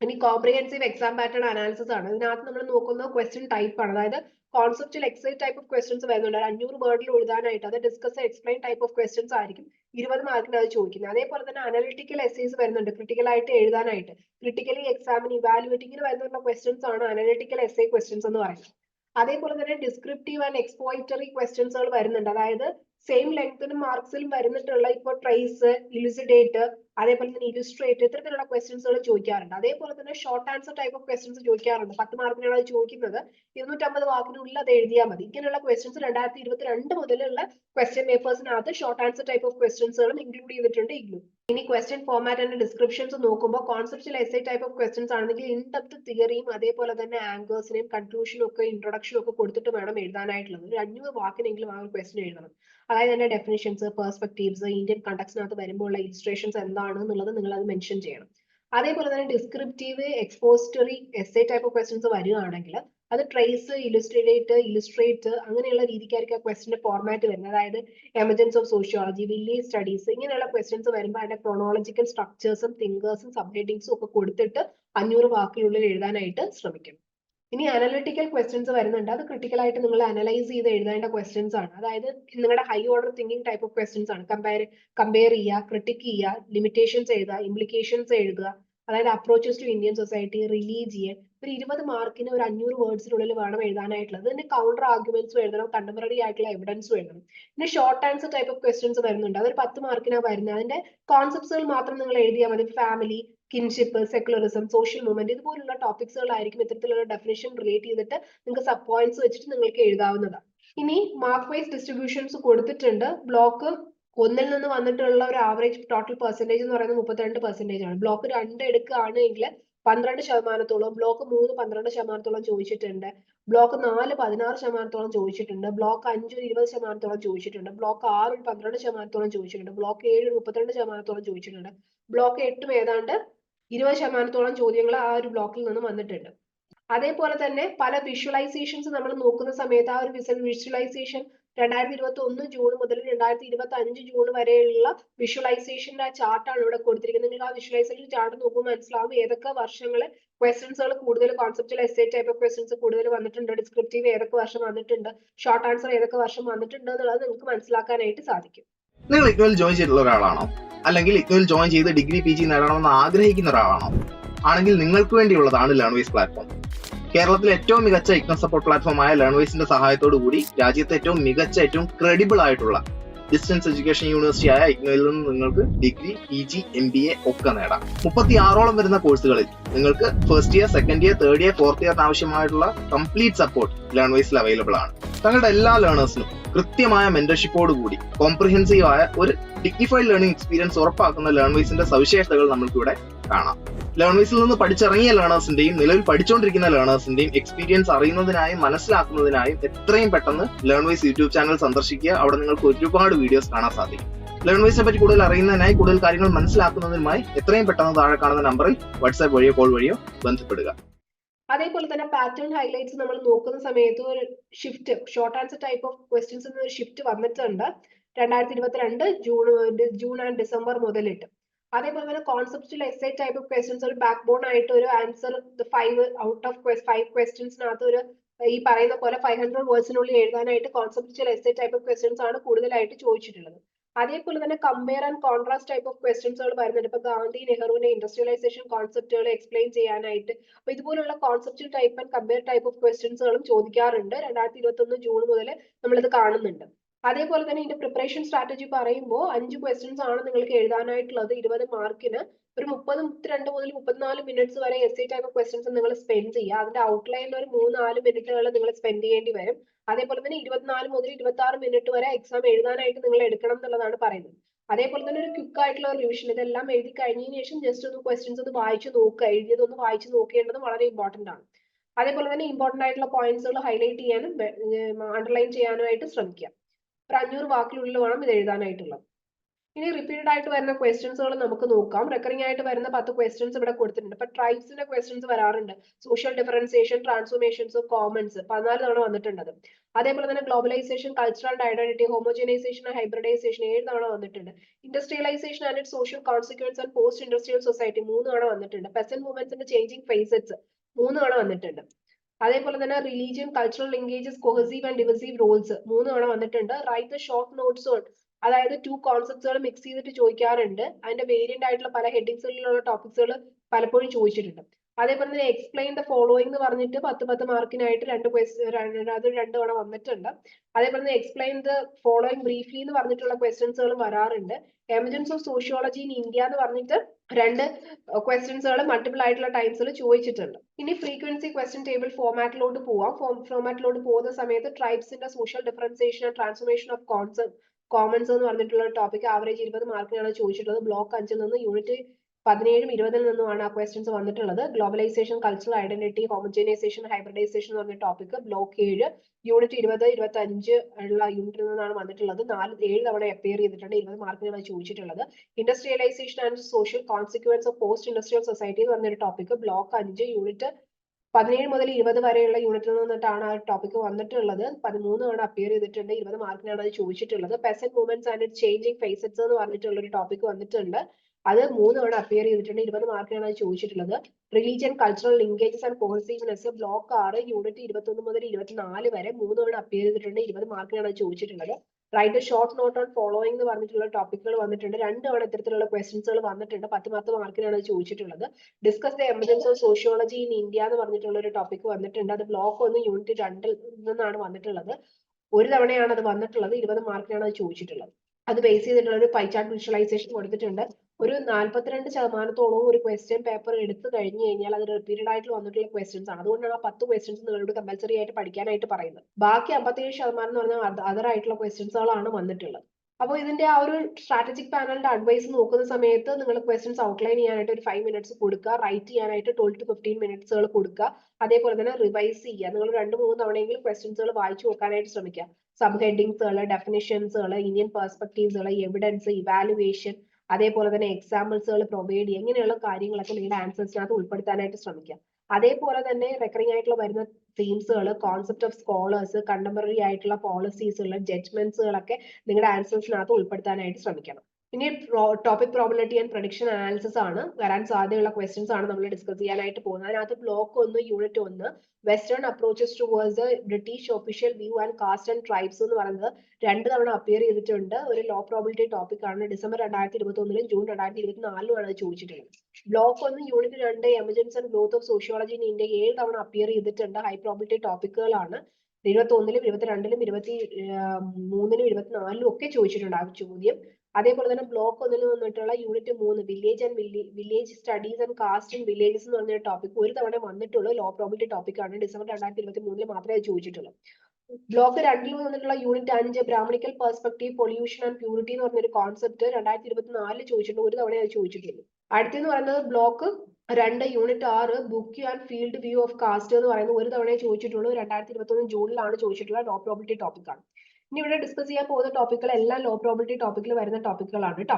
ഇനി കോംപ്രിഹെൻസീവ് എക്സാം പാറ്റേൺ അനാലിസിസ് ആണ്. ഇതിനകത്ത് നമ്മൾ നോക്കുന്ന ക്വസ്റ്റ്യൻ ടൈപ്പ് ആണ്. അതായത് കോൺസെപ്റ്റിൽ എക്സൈറ്റ് ടൈപ്പ് ഓഫ് ക്വസ്റ്റ്യൻസ് വരുന്നുണ്ട്. ഒരു അഞ്ഞൂറ് വേർഡിൽ എഴുതാനായിട്ട് അത് discuss explain type of questions ആയിരിക്കും. ഇരുപത് മാർക്കിന് അത് ചോദിക്കുന്നത്. അതേപോലെ തന്നെ അനലിറ്റിക്കൽ എസ്സേസ് വരുന്നുണ്ട്. ക്രിട്ടിക്കൽ ആയിട്ട് എഴുതാനായിട്ട്. ക്രിട്ടിക്കലി എക്സാമിന് ഇവാലുവേറ്റിംഗിന് വരുന്നുള്ള ക്വസ്റ്റ്യൻസ് ആണ് അനലിറ്റിക്കൽ എസ്സേ ക്വസ്റ്റ്യൻസ് എന്ന് പറയുന്നത്. അതേപോലെ തന്നെ ഡിസ്ക്രിപ്റ്റീവ് ആൻഡ് എക്സ്പോയിറ്ററി ക്വസ്റ്റ്യൻസുകൾ വരുന്നുണ്ട്. അതായത് സെയിം ലെങ്തിനും മാർക്സിലും വരുന്നിട്ടുള്ള ഇപ്പൊ ട്രേസ് ഇലുസിഡേറ്റ് അതേപോലെ തന്നെ ഇലുസ്ട്രേറ്റ് ഇത്തരത്തിലുള്ള ക്വസ്റ്റ്യൻസുകൾ ചോദിക്കാറുണ്ട്. അതേപോലെ തന്നെ short answer type of questions ചോദിക്കാറുണ്ട്. പത്ത് മാർക്കിനാണ് അത് ചോദിക്കുന്നത് ഇരുന്നൂറ്റമ്പത് വാക്കിനുള്ളിൽ അത് എഴുതിയാൽ മതി. ഇങ്ങനെയുള്ള ക്വസ്റ്റ്യൻസ് രണ്ടായിരത്തി ഇരുപത്തിരണ്ട് മുതലുള്ള ക്വസ്റ്റ്യൻ പേപ്പേഴ്സിനകത്ത് ഷോർട്ട് ആൻസർ ടൈപ്പ് ഓഫ് ക്വസ്റ്റ്യൻസുകളും ഇൻക്ലൂഡ് ചെയ്തിട്ടുണ്ട്. ഇഗ്ലു ഇനി ക്വസ്റ്റ്യൻ ഫോർമാറ്റ് ആൻഡ് ഡിസ്ക്രിപ്ഷൻസ് നോക്കുമ്പോൾ conceptual essay type of questions ആണെങ്കിൽ ഇൻ ഡെപ്ത് തിയറിയും അതേപോലെ തന്നെ ആങ്കേഴ്സിനെയും കൺക്ലൂഷനും ഒക്കെ ഇൻട്രൊഡക്ഷനും ഒക്കെ കൊടുത്തിട്ട് വേണം എഴുതാനായിട്ടുള്ളത്. ഒരു അഞ്ഞൂറ് വാക്കിനെങ്കിലും ആ ഒരു ക്വസ്റ്റ്യൻ എഴുതണം. അതായത് തന്നെ ഡെഫിനിഷൻസ് പെർസ്പെക്ടീവ്സ് ഇന്ത്യൻ കണ്ടക്സിനകത്ത് വരുമ്പോൾ ഉള്ള ഇൻസ്ട്രേഷൻസ് എന്താണ് എന്നുള്ളത് നിങ്ങൾ അത് മെൻഷൻ ചെയ്യണം. അതേപോലെ തന്നെ descriptive expository essay type of questions വരികയാണെങ്കിൽ അത് ട്രേസ് ഇലുസ്ട്രേറ്റ് ഇലുസ്ട്രേറ്റ് അങ്ങനെയുള്ള രീതിക്കായിരിക്കും ആ ക്വസ്റ്റിന്റെ ഫോർമാറ്റ് വരുന്നത്. അതായത് emergence of sociology village studies ഇങ്ങനെയുള്ള ക്വസ്റ്റ്യൻസ് വരുമ്പോൾ അതിന്റെ ക്രോണോളജിക്കൽ സ്ട്രക്ചേഴ്സും തിങ്കേഴ്സും സബ് ഹെഡിങ്സും ഒക്കെ കൊടുത്തിട്ട് അഞ്ഞൂറ് വാക്കിനുള്ളിൽ എഴുതാനായിട്ട് ശ്രമിക്കും. ഇനി അനലിറ്റിക്കൽ ക്വസ്റ്റ്യൻസ് വരുന്നുണ്ട്. അത് ക്രിട്ടിക്കൽ ആയിട്ട് നിങ്ങൾ അനലൈസ് ചെയ്ത് എഴുതേണ്ട ക്വസ്റ്റ്യൻസ് ആണ്. അതായത് നിങ്ങളുടെ high order thinking type of questions ആണ്. കമ്പയർ കമ്പയർ ചെയ്യുക ക്രിട്ടിക് ചെയ്യുക ലിമിറ്റേഷൻസ് എഴുതുക ഇംപ്ലിക്കേഷൻസ് എഴുതുക അതായത് approaches to Indian society religion ഒരു ഇരുപത് മാർക്കിന് ഒരു അഞ്ഞൂറ് വേർഡ്സിനുള്ളിൽ വേണം എഴുതാനായിട്ടുള്ളത്. ഇതിന്റെ കൗണ്ടർ ആർഗ്യുമെന്റ്സും എഴുതണം കണ്ടംപററി ആയിട്ടുള്ള എവിഡൻസും വേണം പിന്നെ short answer type of questions വരുന്നുണ്ട്. അതൊരു പത്ത് മാർക്കിനാണ് വരുന്നത്. അതിന്റെ കോൺസെപ്റ്റ്സുകൾ മാത്രം നിങ്ങൾ എഴുതിയാൽ മതി. Family kinship secularism social movement ഇതുപോലുള്ള ടോപ്പിക്സുകളായിരിക്കും ഇത്തരത്തിലുള്ള ഡെഫിനേഷൻ റിലേറ്റ് ചെയ്തിട്ട് നിങ്ങൾക്ക് സബ് പോയിന്റ്സ് വെച്ചിട്ട് നിങ്ങൾക്ക് എഴുതാവുന്നതാണ്. ഇനി മാർക്ക് വൈസ് ഡിസ്ട്രിബ്യൂഷൻസ് കൊടുത്തിട്ടുണ്ട്. ബ്ലോക്ക് ഒന്നിൽ നിന്ന് വന്നിട്ടുള്ള ഒരു ആവറേജ് ടോട്ടൽ പെർസെന്റേജ് എന്ന് പറയുന്നത് മുപ്പത്തിരണ്ട് പെർസെന്റേജ് ആണ്. ബ്ലോക്ക് രണ്ട് എടുക്കുകയാണെങ്കിൽ പന്ത്രണ്ട് ശതമാനത്തോളം ബ്ലോക്ക് മൂന്ന് പന്ത്രണ്ട് ശതമാനത്തോളം ചോദിച്ചിട്ടുണ്ട്. ബ്ലോക്ക് നാല് പതിനാറ് ശതമാനത്തോളം ചോദിച്ചിട്ടുണ്ട്. ബ്ലോക്ക് അഞ്ച് ഒരു ഇരുപത് ശതമാനത്തോളം ചോദിച്ചിട്ടുണ്ട്. ബ്ലോക്ക് ആറ് ഒരു പന്ത്രണ്ട് ശതമാനത്തോളം ചോദിച്ചിട്ടുണ്ട്. ബ്ലോക്ക് ഏഴ് ഒരു മുപ്പത്തിരണ്ട് ശതമാനത്തോളം ചോദിച്ചിട്ടുണ്ട്. ബ്ലോക്ക് എട്ടും ഏതാണ്ട് ഇരുപത് ശതമാനത്തോളം ചോദ്യങ്ങൾ ആ ഒരു ബ്ലോക്കിൽ നിന്ന് വന്നിട്ടുണ്ട്. അതേപോലെ തന്നെ പല വിഷ്വലൈസേഷൻസ് നമ്മൾ നോക്കുന്ന സമയത്ത് ആ ഒരു വിഷ്വലൈസേഷൻ രണ്ടായിരത്തി ഇരുപത്തി ഒന്ന് ജൂൺ മുതൽ രണ്ടായിരത്തി ഇരുപത്തി അഞ്ച് ജൂൺ വരെയുള്ള വിഷ്വലൈസേഷന്റെ ചാർട്ടാണ് ഇവിടെ കൊടുത്തിരിക്കുന്നത്. നിങ്ങൾ ആ വിഷ്വലൈസേഷൻ ചാർട്ട് നോക്കുമ്പോൾ മനസ്സിലാവും ഏതൊക്കെ വർഷങ്ങൾ ക്വസ്റ്റൻസുകൾ കൂടുതൽ കോൺസെപ്റ്റൽ എസ്സേ ടൈപ്പ് ഓഫ് കൂടുതൽ വന്നിട്ടുണ്ട് ഡിസ്ക്രിപ്റ്റീവ് ഏതൊക്കെ വർഷം വന്നിട്ടുണ്ട് ഷോർട്ട് ആൻസർ ഏതൊക്കെ വർഷം വന്നിട്ടുണ്ട് എന്നുള്ളത് നിങ്ങൾക്ക് മനസ്സിലാക്കാനായിട്ട് സാധിക്കും. നിങ്ങൾ ഇക്വൽ ജോയിൻ ചെയ്തിട്ടുള്ള ഒരാളാണോ? അല്ലെങ്കിൽ ഇക്വൽ ജോയിൻ ചെയ്ത് ഡിഗ്രി പി ജി നേടണമെന്ന് ആഗ്രഹിക്കുന്ന ഒരാളാണോ? ആണെങ്കിൽ നിങ്ങൾക്ക് വേണ്ടിയുള്ളതാണ് ലേൺവേസ് പ്ലാറ്റ്ഫോം കേരളത്തിലെ ഏറ്റവും മികച്ച ഇഗ്നോ സപ്പോർട്ട് പ്ലാറ്റ്ഫോമായ ലേൺവേസിന്റെ സഹായത്തോടു കൂടി രാജ്യത്തെ ഏറ്റവും മികച്ച ഏറ്റവും ക്രെഡിബിൾ ആയിട്ടുള്ള ഡിസ്റ്റൻസ് എഡ്യൂക്കേഷൻ യൂണിവേഴ്സിറ്റി ആയ ഇഗ്നോയിൽ നിന്ന് നിങ്ങൾക്ക് degree P G M B A ഒക്കെ നേടാം. മുപ്പത്തി ആറോളം വരുന്ന കോഴ്സുകളിൽ നിങ്ങൾക്ക് first year second year third year fourth year ആവശ്യമായിട്ടുള്ള കംപ്ലീറ്റ് സപ്പോർട്ട് ലേൺവേസിൽ അവൈലബിൾ ആണ്. തങ്ങളുടെ എല്ലാ ലേണേഴ്സിനും കൃത്യമായ മെന്റർഷിപ്പോട് കൂടി കോംപ്രിഹെൻസീവ് ആയ ഒരു ഡിഗ്നിഫൈഡ് ലേണിംഗ് എക്സ്പീരിയൻസ് ഉറപ്പാക്കുന്ന ലേൺവേസിന്റെ സവിശേഷതകൾ നമുക്ക് ഇവിടെ കാണാം ലേൺവേസിൽ നിന്ന് പഠിച്ചിറങ്ങിയ ലേണേഴ്സിന്റെയും നിലവിൽ പഠിച്ചുകൊണ്ടിരിക്കുന്ന ലേണേഴ്സിന്റെയും എക്സ്പീരിയൻസ് അറിയുന്നതിനായും മനസ്സിലാക്കുന്നതിനായും എത്രയും പെട്ടെന്ന് ലേൺവേസ് യൂട്യൂബ് ചാനൽ സന്ദർശിക്കുക. അവിടെ നിങ്ങൾക്ക് ഒരുപാട് വീഡിയോസ് കാണാൻ സാധിക്കും. ലേൺവേസിനെ പറ്റി കൂടുതൽ അറിയുന്നതിനായി കൂടുതൽ കാര്യങ്ങൾ മനസ്സിലാക്കുന്നതിനുമായി എത്രയും പെട്ടെന്ന് താഴെ കാണുന്ന നമ്പറിൽ വാട്സാപ്പ് വഴിയോ കോൾ വഴിയോ ബന്ധപ്പെടുക. അതേപോലെ തന്നെ പാറ്റേൺ ഹൈലൈറ്റ്സ് നമ്മൾ നോക്കുന്ന സമയത്ത് ഒരു shift short answer type of questions ഒരു ഷിഫ്റ്റ് വന്നിട്ടുണ്ട്. രണ്ടായിരത്തി ഇരുപത്തിരണ്ട് ജൂൺ ജൂൺ ആൻഡ് ഡിസംബർ മുതലിട്ട്. അതേപോലെ തന്നെ conceptual essay type of questions ഒരു ബാക്ക് ബോൺ ആയിട്ട് ഒരു answer five out of five ക്വസ്റ്റ്യൻസിനകത്ത് ഒരു ഈ പറയുന്ന പോലെ ഫൈവ് ഹൺഡ്രഡ് വേർഡ്സിനുള്ളിൽ എഴുതാനായിട്ട് conceptual essay type of questions ആണ് കൂടുതലായിട്ട് ചോദിച്ചിട്ടുള്ളത്. അതേപോലെ തന്നെ compare and contrast type of ക്വസ്റ്റ്യൻസുകൾ വരുന്നുണ്ട്. ഇപ്പൊ ഗാന്ധി നെഹ്റുവിന്റെ ഇൻഡസ്ട്രിയലൈസേഷൻ കോൺസെപ്റ്റുകൾ എക്സ്പ്ലെയിൻ ചെയ്യാനായിട്ട് അപ്പൊ ഇതുപോലുള്ള concept type and compare type of ക്വസ്റ്റ്യൻസുകളും ചോദിക്കാറുണ്ട്. രണ്ടായിരത്തി ഇരുപത്തി ഒന്ന് ജൂൺ മുതൽ നമ്മളിത് കാണുന്നുണ്ട്. അതേപോലെ തന്നെ ഇതിന്റെ പ്രിപ്പറേഷൻ സ്ട്രാറ്റജി പറയുമ്പോൾ അഞ്ച് ക്വസ്റ്റ്യൻസ് ആണ് നിങ്ങൾക്ക് എഴുതാനായിട്ടുള്ളത്. ഇരുപത് മാർക്കിന് ഒരു മുപ്പത് മുപ്പത്തിരണ്ട് മുതൽ മുപ്പത്തിനാല് മിനിറ്റ്സ് വരെ എസ് സി ടൈപ്പ് ക്വസ്റ്റ്യൻസ് നിങ്ങൾ സ്പെൻഡ് ചെയ്യുക. അതിന്റെ ഔട്ട്ലൈനിൽ ഒരു മൂന്ന് നാല് മിനിറ്റുകൾ നിങ്ങൾ സ്പെൻഡ് ചെയ്യേണ്ടി വരും. അതേപോലെ തന്നെ ഇരുപത്തിനാല് മുതൽ ഇരുപത്തി ആറ് മിനിറ്റ് വരെ എക്സാം എഴുതാനായിട്ട് നിങ്ങൾ എടുക്കണം എന്നുള്ളതാണ് പറയുന്നത്. അതേപോലെ തന്നെ ഒരു ക്വിക്ക് ആയിട്ടുള്ള റിവിഷൻ ഇതെല്ലാം എഴുതി കഴിഞ്ഞതിന് ശേഷം ജസ്റ്റ് ഒന്ന് ക്വസ്റ്റ്യൻസ് ഒന്ന് വായിച്ചു നോക്കുക. എഴുതിയതൊന്ന് വായിച്ചു നോക്കേണ്ടത് വളരെ ഇമ്പോർട്ടന്റ് ആണ്. അതേപോലെ തന്നെ ഇമ്പോർട്ടന്റ് ആയിട്ടുള്ള പോയിന്റ്സുകൾ ഹൈലൈറ്റ് ചെയ്യാനും അണ്ടർലൈൻ ചെയ്യാനുമായിട്ട് ശ്രമിക്കുക. ഒരു അഞ്ഞൂറ് വാക്കിനുള്ളിൽ വേണം ഇത് എഴുതാനായിട്ടുള്ളത്. ഇനി റിപ്പീറ്റഡ് ആയിട്ട് വരുന്ന ക്വസ്റ്റ്യൻസുകൾ നമുക്ക് നോക്കാം. റെക്കറിംഗ് ആയിട്ട് വരുന്ന പത്ത് ക്വസ്റ്റ്യൻസ് ഇവിടെ കൊടുത്തിട്ടുണ്ട്. അപ്പൊ ട്രൈബ്സിന്റെ ക്വസ്റ്റ്യൻസ് വരാറുണ്ട്. സോഷ്യൽ ഡിഫറൻസിയേഷൻ ട്രാൻസ്ഫോർമേഷൻസ് കോമൺസ് പതിനാല് തവണ വന്നിട്ടുണ്ട് അതേപോലെ തന്നെ globalisation cultural identity homogenisation hybridisation ഏഴ് തവണ വന്നിട്ടുണ്ട്. Industrialisation and social consequence and post industrial society മൂന്ന് തവണ വന്നിട്ടുണ്ട്. പെസന്റ് മൂവ്മെന്റ്സിന്റെ ചേഞ്ചിങ് ഫേസസ് മൂന്ന് തവണ വന്നിട്ടുണ്ട്. അതേപോലെ തന്നെ religion cultural linkages cohesive and divisive roles മൂന്ന് തവണ വന്നിട്ടുണ്ട്. Write the short notes on അതായത് ടു കോൺസെപ്റ്റ്സുകൾ മിക്സ് ചെയ്തിട്ട് ചോദിക്കാറുണ്ട്. അതിന്റെ വേരിയന്റ് ആയിട്ടുള്ള പല ഹെഡിങ്സിലുള്ള ടോപ്പിക്സുകൾ പലപ്പോഴും ചോദിച്ചിട്ടുണ്ട്. അതേപോലെ തന്നെ എക്സ്പ്ലെയിൻ ദ ഫോളോയിങ് എന്ന് പറഞ്ഞിട്ട് പത്ത് പത്ത് മാർക്കിനായിട്ട് രണ്ട് ക്വസ്റ്റ്യൻ അത് രണ്ട് തവണ വന്നിട്ടുണ്ട്. അതേപോലെ തന്നെ എക്സ്പ്ലെയിൻ ദ ഫോളോയിങ് ബ്രീഫ്ലി എന്ന് പറഞ്ഞിട്ടുള്ള ക്വസ്റ്റ്യൻസുകളും വരാറുണ്ട്. Emergence of sociology in India എന്ന് പറഞ്ഞിട്ട് രണ്ട് ക്വസ്റ്റ്യൻസുകൾ മൾട്ടിപ്പിൾ ആയിട്ടുള്ള ടൈംസിൽ ചോദിച്ചിട്ടുണ്ട്. ഇനി ഫ്രീക്വൻസി ക്വസ്റ്റ്യൻ ടേബിൾ ഫോമാറ്റിലോട്ട് പോവാം. ഫോമാറ്റിലോട്ട് പോകുന്ന സമയത്ത് ട്രൈബ്സിന്റെ social differentiation transformation of concept commons എന്ന് പറഞ്ഞിട്ടുള്ള ടോപ്പിക് ആവറേജ് ഇരുപത് മാർക്കിനാണ് ചോദിച്ചിട്ടുള്ളത്. ബ്ലോക്ക് അഞ്ചിൽ നിന്ന് യൂണിറ്റ് പതിനേഴും ഇരുപതിൽ നിന്നുമാണ് ആ ക്വസ്റ്റ്യൻസ് വന്നിട്ടുള്ളത്. Globalisation cultural identity homogenisation hybridisation എന്ന് പറഞ്ഞ ടോപ്പിക് ബ്ലോക്ക് ഏഴ് യൂണിറ്റ് ഇരുപത് ഇരുപത്തി അഞ്ച് ഉള്ള യൂണിറ്റിൽ നിന്നാണ് വന്നിട്ടുള്ളത്. നാല് ഏഴ് തവണ അപ്പിയർ ചെയ്തിട്ടുണ്ട് ഇരുപത് മാർക്കിനാണ് ചോദിച്ചിട്ടുള്ളത്. Industrialisation and social consequence of post industrial society എന്ന് പറഞ്ഞൊരു ടോപ്പിക് ബ്ലോക്ക് അഞ്ച് യൂണിറ്റ് പതിനേഴ് മുതൽ ഇരുപത് വരെയുള്ള യൂണിറ്റിൽ നിന്നിട്ടാണ് ആ ടോപ്പിക് വന്നിട്ടുള്ളത്. പതിമൂന്ന് തവണ അപ്പിയർ ചെയ്തിട്ടുണ്ട്. ഇരുപത് മാർക്കിനാണ് അത് ചോദിച്ചിട്ടുള്ളത്. Peasant movements and changing facets എന്ന് പറഞ്ഞിട്ടുള്ള ഒരു ടോപ്പിക് വന്നിട്ടുണ്ട്. അത് മൂന്ന് തവണ അപ്പിയർ ചെയ്തിട്ടുണ്ട്. ഇരുപത് മാർക്കിനാണ് അത് ചോദിച്ചിട്ടുള്ളത്. Religion cultural linkages and cohesiveness block ആറ്. യൂണിറ്റ് ഇരുപത്തൊന്ന് മുതൽ ഇരുപത്തിനാല് വരെ മൂന്ന് തവണ അപ്പിയർ ചെയ്തിട്ടുണ്ട്. ഇരുപത് മാർക്കിനാണ് അത് ചോദിച്ചിട്ടുള്ളത്. Write short note on following എന്ന് പറഞ്ഞിട്ടുള്ള ടോപ്പിക്കുകൾ വന്നിട്ടുണ്ട്. രണ്ട് തവണ ഇത്തരത്തിലുള്ള ക്വസ്റ്റ്യൻസുകൾ വന്നിട്ടുണ്ട്. പത്ത് പത്ത് മാർക്കിനാണ് ചോദിച്ചിട്ടുള്ളത്. Discuss the emergence of sociology in India എന്ന് പറഞ്ഞിട്ടുള്ള ഒരു ടോപ്പിക് വന്നിട്ടുണ്ട്. അത് ബ്ലോക്ക് ഒന്ന് യൂണിറ്റ് രണ്ടിൽ നിന്നാണ് വന്നിട്ടുള്ളത്. ഒരു തവണയാണ് അത് വന്നിട്ടുള്ളത്. ഇരുപത് മാർക്കിനാണ് അത് ചോദിച്ചിട്ടുള്ളത്. അത് ബേസ് ചെയ്തിട്ടുള്ള ഒരു പൈ ചാർട്ട് വിഷ്വലൈസേഷൻ കൊടുത്തിട്ടുണ്ട്. ഒരു നാൽപ്പത്തിരണ്ട് ശതമാനത്തോളവും ഒരു ക്വസ്റ്റ്യൻ പേപ്പർ എടുത്തു കഴിഞ്ഞു കഴിഞ്ഞാൽ അത് റിപ്പീറ്റഡ് ആയിട്ട് വന്നിട്ടുള്ള ക്വസ്റ്റ്യൻസ് ആണ്. അതുകൊണ്ടാണ് ആ പത്ത് ക്വസ്റ്റ്യൻസ് നിങ്ങളോട് കമ്പൽസറി ആയിട്ട് പഠിക്കാനായിട്ട് പറയുന്നത്. ബാക്കി അമ്പത്തിയേഴ് ശതമാനം എന്ന് പറഞ്ഞാൽ അതർ ആയിട്ടുള്ള ക്വസ്റ്റ്യൻസുകളാണ് വന്നിട്ടുള്ളത്. അപ്പോൾ ഇതിന്റെ ആ ഒരു സ്ട്രാറ്റജിക് പാനലിന്റെ അഡ്വൈസ് നോക്കുന്ന സമയത്ത് നിങ്ങൾ ക്വസ്റ്റ്യൻസ് ഔട്ട്ലൈൻ ചെയ്യാനായിട്ട് ഒരു ഫൈവ് മിനിറ്റ്സ് കൊടുക്കുക. റൈറ്റ് ചെയ്യാനായിട്ട് ട്വൽവ് ടു ഫിഫ്റ്റീൻ മിനിറ്റ്സുകൾ കൊടുക്കുക. അതേപോലെ തന്നെ റിവൈസ് ചെയ്യുക. നിങ്ങൾ രണ്ട് മൂന്ന് തവണയെങ്കിലും ക്വസ്റ്റ്യൻസുകൾ വായിച്ചു നോക്കാനായിട്ട് ശ്രമിക്കുക. സബ് ഹെഡിങ്സുകൾ ഡെഫിനിഷൻസുകൾ ഇന്ത്യൻ പെർസ്പെക്ടീവ്സുകൾ എവിഡൻസ് ഇവാലുവേഷൻ അതേപോലെ തന്നെ എക്സാമ്പിൾസുകൾ പ്രൊവൈഡ് ചെയ്യുക. ഇങ്ങനെയുള്ള കാര്യങ്ങളൊക്കെ നിങ്ങളുടെ ആൻസേഴ്സിനകത്ത് ഉൾപ്പെടുത്താനായിട്ട് ശ്രമിക്കുക. അതേപോലെ തന്നെ റെക്കറിംഗ് ആയിട്ടുള്ള വരുന്ന തീംസുകൾ കോൺസെപ്റ്റ് ഓഫ് സ്കോളേഴ്സ് കണ്ടംപററി ആയിട്ടുള്ള പോളിസീസുകൾ ജഡ്ജ്മെന്റ്സുകളൊക്കെ നിങ്ങളുടെ ആൻസേഴ്സിനകത്ത് ഉൾപ്പെടുത്താനായിട്ട് ശ്രമിക്കണം. ഇനി topic probability and prediction analysis ആണ്. വരാൻ സാധ്യതയുള്ള ക്വസ്റ്റ്യൻസ് ആണ് നമ്മൾ ഡിസ്കസ് ചെയ്യാനായിട്ട് പോകുന്നത്. അതിനകത്ത് ബ്ലോക്ക് ഒന്ന് യൂണിറ്റ് ഒന്ന് western approaches towards British official view and caste and tribes എന്ന് പറയുന്നത് രണ്ട് തവണ അപ്പിയർ ചെയ്തിട്ടുണ്ട്. ഒരു ലോ പ്രോബിലിറ്റി ടോപ്പിക് ആണ്. ഡിസംബർ രണ്ടായിരത്തി ഇരുപത്തി ഒന്നിലും ജൂൺ രണ്ടായിരത്തി ഇരുപത്തി നാലിലുമാണ് അത് ചോദിച്ചിട്ടുള്ളത്. ബ്ലോക്ക് ഒന്ന് യൂണിറ്റ് രണ്ട് emergence and growth of sociology in India ഏഴ് തവണ അപ്പിയർ ചെയ്തിട്ടുണ്ട്. ഹൈ പ്രോബിലിറ്റി ടോപ്പിക്കുകളാണ് ഇരുപത്തി ഒന്നിലും ഇരുപത്തി രണ്ടിലും ഇരുപത്തി മൂന്നിലും ഇരുപത്തിനാലിലും ഒക്കെ ചോദിച്ചിട്ടുണ്ട് ആ ചോദ്യം. അതേപോലെ തന്നെ ബ്ലോക്ക് ഒന്നിൽ നിന്നിട്ടുള്ള യൂണിറ്റ് മൂന്ന് village and village studies and caste in villages എന്ന് പറഞ്ഞ ടോപ്പിക് ഒരു തവണ വന്നിട്ടുള്ള. ലോ പ്രോബിലിറ്റി ടോപ്പിക് ആണ്. ഡിസംബർ രണ്ടായിരത്തി ഇരുപത്തി മൂന്നിൽ മാത്രമേ ചോദിച്ചിട്ടുള്ളൂ. ബ്ലോക്ക് രണ്ടിൽ വന്നിട്ടുള്ള യൂണിറ്റ് അഞ്ച് Brahmanical perspective pollution and purity എന്ന് പറഞ്ഞൊരു കോൺസെപ്റ്റ് രണ്ടായിരത്തി ഇരുപത്തി നാലിൽ ചോദിച്ചിട്ടുണ്ട്. ഒരു തവണ അത് ചോദിച്ചിട്ടുള്ളൂ. അടുത്തെന്ന് പറയുന്നത് ബ്ലോക്ക് രണ്ട് യൂണിറ്റ് ആറ് book and field view of caste എന്ന് പറയുന്നത് ഒരു തവണയെ ചോദിച്ചിട്ടുള്ളൂ. രണ്ടായിരത്തി ഇരുപത്തി ഒന്ന് ജൂണിലാണ് ചോദിച്ചിട്ടുള്ള ലോ പ്രോബിലിറ്റി ടോപ്പിക് ആണ്. ഇനി ഇവിടെ ഡിസ്കസ് ചെയ്യാൻ പോകുന്ന ടോപ്പിക്കുകൾ എല്ലാം ലോ പ്രോബിലിറ്റി ടോപ്പിക്കിൽ വരുന്ന ടോപ്പിക്കുകളാണ് കേട്ടോ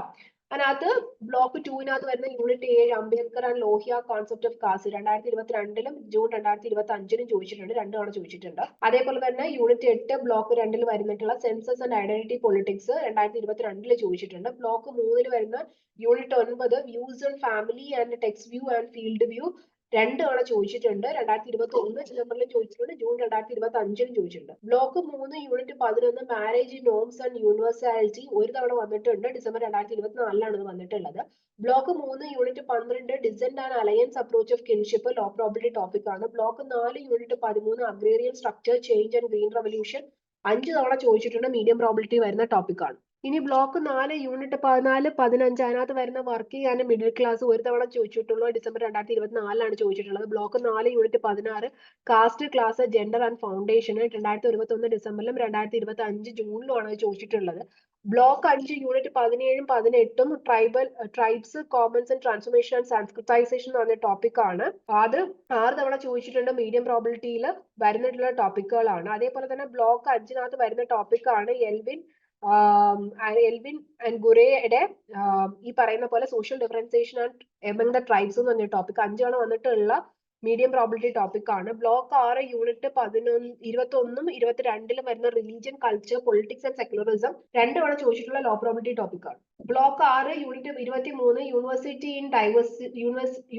അതിനകത്ത് ബ്ലോക്ക് ടൂവിനകത്ത് വരുന്ന യൂണിറ്റ് ഏഴ് Ambedkar and Lohia concept of caste രണ്ടായിരത്തി ഇരുപത്തി രണ്ടിലും ജൂൺ രണ്ടായിരത്തി ഇരുപത്തി അഞ്ചിലും ചോദിച്ചിട്ടുണ്ട്. രണ്ടു തവണ ചോദിച്ചിട്ടുണ്ട്. അതേപോലെ തന്നെ യൂണിറ്റ് എട്ട് ബ്ലോക്ക് രണ്ടിൽ വരുന്നിട്ടുള്ള സെൻസസ് ആൻഡ് ഐഡന്റിറ്റി പൊളിറ്റിക്സ് രണ്ടായിരത്തി ഇരുപത്തി രണ്ടിൽ ചോദിച്ചിട്ടുണ്ട്. ബ്ലോക്ക് മൂന്നിൽ വരുന്ന യൂണിറ്റ് ഒൻപത് views on family and text view and field view രണ്ട് തവണ ചോദിച്ചിട്ടുണ്ട് രണ്ടായിരത്തി ഇരുപത്തി ഒന്ന് ഡിസംബറിലും ചോദിച്ചിട്ടുണ്ട് ജൂൺ രണ്ടായിരത്തി ഇരുപത്തി അഞ്ചിലും ചോദിച്ചിട്ടുണ്ട്. ബ്ലോക്ക് മൂന്ന് യൂണിറ്റ് പതിനൊന്ന് മാരേജ് നോംസ് ആൻഡ് യൂണിവേഴ്സാലിറ്റി ഒരു തവണ വന്നിട്ടുണ്ട് ഡിസംബർ രണ്ടായിരത്തി ഇരുപത്തി നാലിലാണ് ഇത് വന്നിട്ടുള്ളത്. ബ്ലോക്ക് മൂന്ന് യൂണിറ്റ് പന്ത്രണ്ട് descent and alliance approach of kinship low probability topic ആണ്. ബ്ലോക്ക് നാല് യൂണിറ്റ് പതിമൂന്ന് agrarian structure change and green revolution അഞ്ച് തവണ ചോദിച്ചിട്ടുണ്ട് മീഡിയം പ്രോബിലിറ്റി വരുന്ന ടോപ്പിക് ആണ്. ഇനി ബ്ലോക്ക് നാല് യൂണിറ്റ് പതിനാല് പതിനഞ്ച് അതിനകത്ത് വരുന്ന വർക്ക് ചെയ്യാൻ മിഡിൽ ക്ലാസ് ഒരു തവണ ചോദിച്ചിട്ടുള്ളൂ. ഡിസംബർ രണ്ടായിരത്തി ഇരുപത്തിനാലിലാണ് ചോദിച്ചിട്ടുള്ളത്. ബ്ലോക്ക് നാല് യൂണിറ്റ് പതിനാറ് caste class gender and foundation രണ്ടായിരത്തി ഇരുപത്തി ഒന്ന് ഡിസംബറിലും രണ്ടായിരത്തി ഇരുപത്തി അഞ്ച് ജൂണിലുമാണ് ചോദിച്ചിട്ടുള്ളത്. ബ്ലോക്ക് അഞ്ച് യൂണിറ്റ് പതിനേഴും പതിനെട്ടും tribal tribes commons and transformation and sanskritisation എന്ന് പറഞ്ഞ ടോപ്പിക് ആണ്. അത് ആറ് തവണ ചോദിച്ചിട്ടുണ്ട്. മീഡിയം പ്രോബിലിറ്റിയിൽ വരുന്നിട്ടുള്ള ടോപ്പിക്കുകളാണ് അതേപോലെ തന്നെ ബ്ലോക്ക് അഞ്ചിനകത്ത് വരുന്ന ടോപ്പിക്കാണ് എൽവിൻ എൽവിൻ ആൻഡ് ഗുരയുടെ ഈ പറയുന്ന പോലെ social differentiation and among the tribes എന്ന് പറഞ്ഞ ടോപ്പിക് അഞ്ചോളം വന്നിട്ടുള്ള മീഡിയം പ്രോബിലിറ്റി ടോപ്പിക് ആണ്. ബ്ലോക്ക് ആറ് യൂണിറ്റ് പതിനൊന്ന് ഇരുപത്തൊന്നും ഇരുപത്തിരണ്ടിലും വരുന്ന religion culture politics and secularism രണ്ടു തവണ ചോദിച്ചിട്ടുള്ള ലോ പ്രോബിലിറ്റി ടോപ്പിക് ആണ്. ബ്ലോക്ക് ആറ് യൂണിറ്റ് ഇരുപത്തി മൂന്ന് university in diversity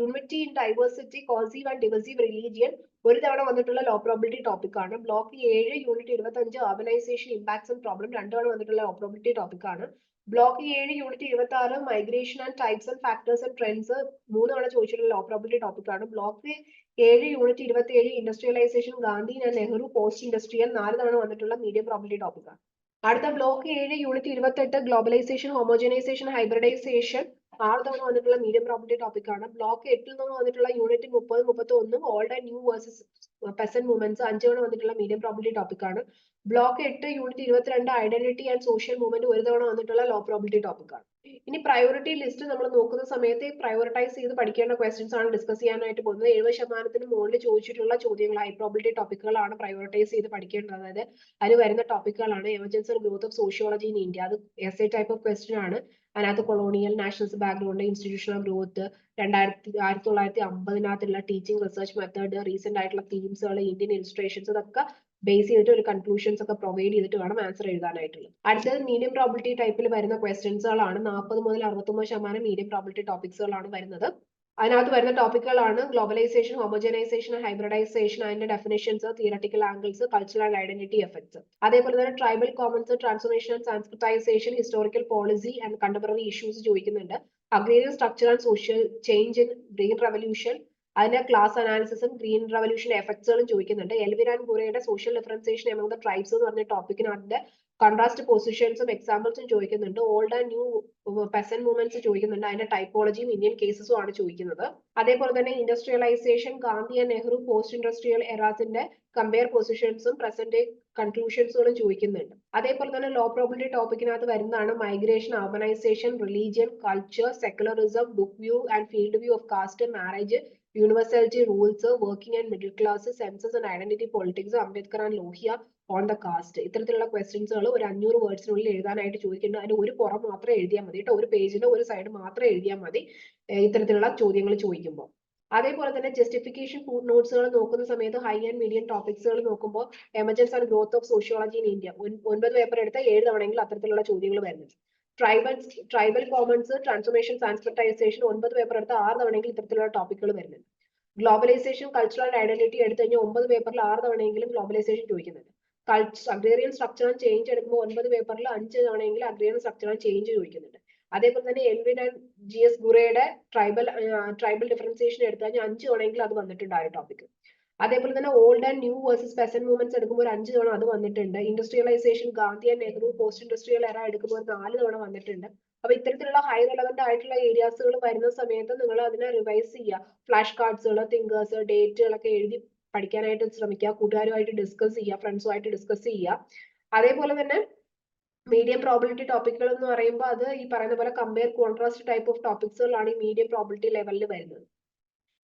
unity in diversity cohesive and divisive religion ഒരു തവണ വന്നിട്ടുള്ള ലോ പ്രോബിലിറ്റി ടോപ്പിക് ആണ്. ബ്ലോക്ക് ഏഴ് യൂണിറ്റ് ഇരുപത്തി അഞ്ച് ഓർഗനൈസേഷൻ ഇമ്പാക്ട്സ് ആൻഡ് പ്രോബ്ലം രണ്ടു തവണ വന്നിട്ടുള്ള ലോ പ്രോബിലിറ്റി ടോപ്പിക് ആണ്. ബ്ലോക്ക് ഏഴ് യൂണിറ്റ് ഇരുപത്തി ആറ് migration and types and factors and trends മൂന്ന് തവണ ചോദിച്ചിട്ടുള്ള ലോ പ്രോബിലിറ്റി ടോപ്പിക് ആണ്. ബ്ലോക്ക് ഏഴ് യൂണിറ്റ് ഇരുപത്തി ഏഴ് industrialisation Gandhi and Nehru post industrial നാല് തവണ വന്നിട്ടുള്ള മീഡിയം പ്രോബിലിറ്റി ടോപ്പിക് ആണ്. അടുത്ത ബ്ലോക്ക് ഏഴ് യൂണിറ്റ് ഇരുപത്തെട്ട് ഗ്ലോബലൈസേഷൻ ഹോമോജനൈസേഷൻ ഹൈബ്രിഡൈസേഷൻ ആറ് തവണ വന്നിട്ടുള്ള മീഡിയം പ്രോപ്പർട്ടി ടോപ്പിക് ആണ്. ബ്ലോക്ക് എട്ടിൽ നിന്ന് വന്നിട്ടുള്ള യൂണിറ്റ് മുപ്പത് മുപ്പത്തി ഒന്നും old and new versus peasant movements അഞ്ച് തവണ വന്നിട്ടുള്ള മീഡിയം പ്രോപ്പർട്ടി ടോപ്പിക് ആണ്. ബ്ലോക്ക് എട്ട് യൂണിറ്റ് ഇരുപത്തിരണ്ട് ഐഡന്റിറ്റി ആൻഡ് സോഷ്യൽ മൂവ്മെന്റ് ഒരു തവണ വന്നിട്ടുള്ള ലോ പ്രോബിലിറ്റി ടോപ്പിക് ആണ്. ഇനി പ്രയോറിറ്റി ലിസ്റ്റ് നമ്മൾ നോക്കുന്ന സമയത്ത് പ്രയോറിറ്റൈസ് ചെയ്ത് പഠിക്കേണ്ട ക്വസ്റ്റ്യൻസ് ആണ് ഡിസ്കസ് ചെയ്യാനായിട്ട് പോകുന്നത്. എഴുപത് ശതമാനത്തിന് മുകളിൽ ചോദിച്ചിട്ടുള്ള ചോദ്യങ്ങൾ ഹൈ പ്രോബിലിറ്റി ടോപ്പിക്കുകളാണ് പ്രയോറിറ്റൈസ് ചെയ്ത് പഠിക്കേണ്ടത്. അതായത് അതിൽ വരുന്ന ടോപ്പിക്കുകളാണ് emergency growth of sociology in India അത് S A type of question ആണ്. അതിനകത്ത് colonial nationals background institutional growth രണ്ടായിരത്തി ആയിരത്തി തൊള്ളായിരത്തി അമ്പതിനകത്തുള്ള ടീച്ചിങ് റിസർച്ച് മെത്തേഡ് റീസെന്റ് ആയിട്ടുള്ള തീംസുകൾ ഇന്ത്യൻ ഇൻസ്ട്രേഷൻസ് ഇതൊക്കെ ബേസ് ചെയ്തിട്ട് ഒരു കൺക്ലൂഷൻസ് ഒക്കെ പ്രൊവൈഡ് ചെയ്തിട്ട് വേണം ആൻസർ എഴുതാനായിട്ടുള്ളത്. അടുത്തത് മീഡിയം പ്രോബിലിറ്റി ടൈപ്പിൽ വരുന്ന ക്വസ്റ്റ്യൻസുകളാണ് നാൽപ്പത് മുതൽ അറുപത്തൊമ്പത് ശതമാനം മീഡിയം പ്രോബിലിറ്റി ടോപ്പിക്സുകളാണ് വരുന്നത്. അതിനകത്ത് വരുന്ന ടോപ്പിക്കുകളാണ് ഗ്ലോബലൈസേഷൻ ഹോമോജനൈസേഷൻ ഹൈബ്രിഡൈസേഷൻ അതിന്റെ definitions theoretical angles cultural identity effects അതേപോലെ തന്നെ tribal commons transformation sanskritisation historical policy and contemporary issues ചോദിക്കുന്നുണ്ട്. Agrarian structure and social change in green revolution അതിന്റെ ക്ലാസ് അനാലിസിസും ഗ്രീൻ റവല്യൂഷൻ എഫക്ട്സുകളും ചോദിക്കുന്നുണ്ട്. Elwin ഗുറയുടെ social differentiation among the tribes എന്ന് പറഞ്ഞ ടോപ്പിക്കിനകത്ത് കോൺട്രാസ്റ്റ് പൊസിഷൻസും എക്സാമ്പിൾസും ചോദിക്കുന്നുണ്ട്. Old and new peasant movements ചോദിക്കുന്നുണ്ട്. അതിന്റെ ടൈപ്പോളജിയും ഇന്ത്യൻ കേസസും ആണ് ചോദിക്കുന്നത്. അതേപോലെ തന്നെ industrialisation Gandhi and Nehru post industrial എറാസിന്റെ compare പൊസിഷൻസും പ്രസന്റ് കൺക്ലൂഷൻസുകളും ചോദിക്കുന്നുണ്ട്. അതേപോലെ തന്നെ ലോ പ്രോബിലിറ്റി ടോപ്പിക്കിനകത്ത് വരുന്നതാണ് migration urbanisation religion culture secularism book view and field view of caste marriage universality rules working and middle class census and identity politics Ambedkar and Lohia on the caste ഇത്തരത്തിലുള്ള ക്വസ്റ്റ്യൻസുകൾ ഒരു അഞ്ഞൂറ് വേർഡ്സിനുള്ളിൽ എഴുതാനായിട്ട് ചോദിക്കുന്നു അതിന് ഒരു പുറം മാത്രം എഴുതിയാൽ മതി കേട്ടോ. ഒരു പേജിന്റെ ഒരു സൈഡ് മാത്രം എഴുതിയാൽ മതി ഇത്തരത്തിലുള്ള ചോദ്യങ്ങൾ ചോദിക്കുമ്പോൾ അതേപോലെ തന്നെ ജസ്റ്റിഫിക്കേഷൻ നോട്ട്സുകൾ നോക്കുന്ന സമയത്ത് ഹൈ ആൻഡ് മീഡിയം ടോപ്പിക്സുകൾ നോക്കുമ്പോൾ emergence and growth of sociology in India ഒൻപത് പേപ്പർ എടുത്ത ഏഴ് തവണയെങ്കിലും അത്തരത്തിലുള്ള ചോദ്യങ്ങൾ വരുന്നുണ്ട് tribal tribal commons transformation sanskritisation ഒൻപത് പേപ്പർ എടുത്ത ആറ് തവണയെങ്കിലും ഇത്തരത്തിലുള്ള ടോപ്പിക്കുകൾ വരുന്നുണ്ട് ഗ്ലോബലൈസേഷൻ കൾച്ചറൽ ഐഡന്റിറ്റി എടുത്തു കഴിഞ്ഞാൽ ഒമ്പത് പേപ്പറിൽ ആറ് തവണയെങ്കിലും ഗ്ലോബലൈസേഷൻ ചോദിക്കുന്നുണ്ട് അഗ്രേറിയൻ സ്ട്രക്ചർ ആൻഡ് ചേഞ്ച് എടുക്കുമ്പോൾ ഒൻപത് പേപ്പറിൽ അഞ്ച് തവണയെങ്കിലും അഗ്രേറിയൻ സ്ട്രക്ചർ ആൻഡ് ചേഞ്ച് ചോദിക്കുന്നുണ്ട്. അതേപോലെ തന്നെ എൽവിൻ ആൻഡ് ജി എസ് ഗുറയുടെ ട്രൈബൽ ട്രൈബൽ ഡിഫറൻസിയേഷൻ എടുത്തു കഴിഞ്ഞാൽ അഞ്ച് തവണയെങ്കിലും അത് വന്നിട്ടുണ്ട് ആ ടോപ്പിക് അതേപോലെ തന്നെ old and new versus peasant movements എടുക്കുമ്പോൾ ഒരു അഞ്ച് തവണ അത് വന്നിട്ടുണ്ട്. Industrialisation Gandhi and Nehru post industrial era എടുക്കുമ്പോൾ ഒരു നാല് തവണ വന്നിട്ടുണ്ട്. അപ്പൊ ഇത്തരത്തിലുള്ള ഹൈ റെലവെന്റ് ആയിട്ടുള്ള ഏരിയാസുകൾ വരുന്ന സമയത്ത് നിങ്ങൾ അതിനെ റിവൈസ് ചെയ്യുക ഫ്ലാഷ് കാർഡ്സുകൾ തിങ്കേഴ്സ് ഡേറ്റുകളൊക്കെ എഴുതി പഠിക്കാനായിട്ട് ശ്രമിക്കുക കൂട്ടുകാരുമായിട്ട് ഡിസ്കസ് ചെയ്യുക ഫ്രണ്ട്സുമായിട്ട് ഡിസ്കസ് ചെയ്യുക. അതേപോലെ തന്നെ മീഡിയം പ്രോബിലിറ്റി ടോപ്പിക്കുകൾ എന്ന് പറയുമ്പോൾ അത് ഈ പറയുന്ന പോലെ കമ്പയർ കോൺട്രാസ്റ്റ് ടൈപ്പ് ഓഫ് ടോപ്പിക്സുകളാണ് ഈ മീഡിയം പ്രോബിലിറ്റി ലെവലിൽ വരുന്നത്.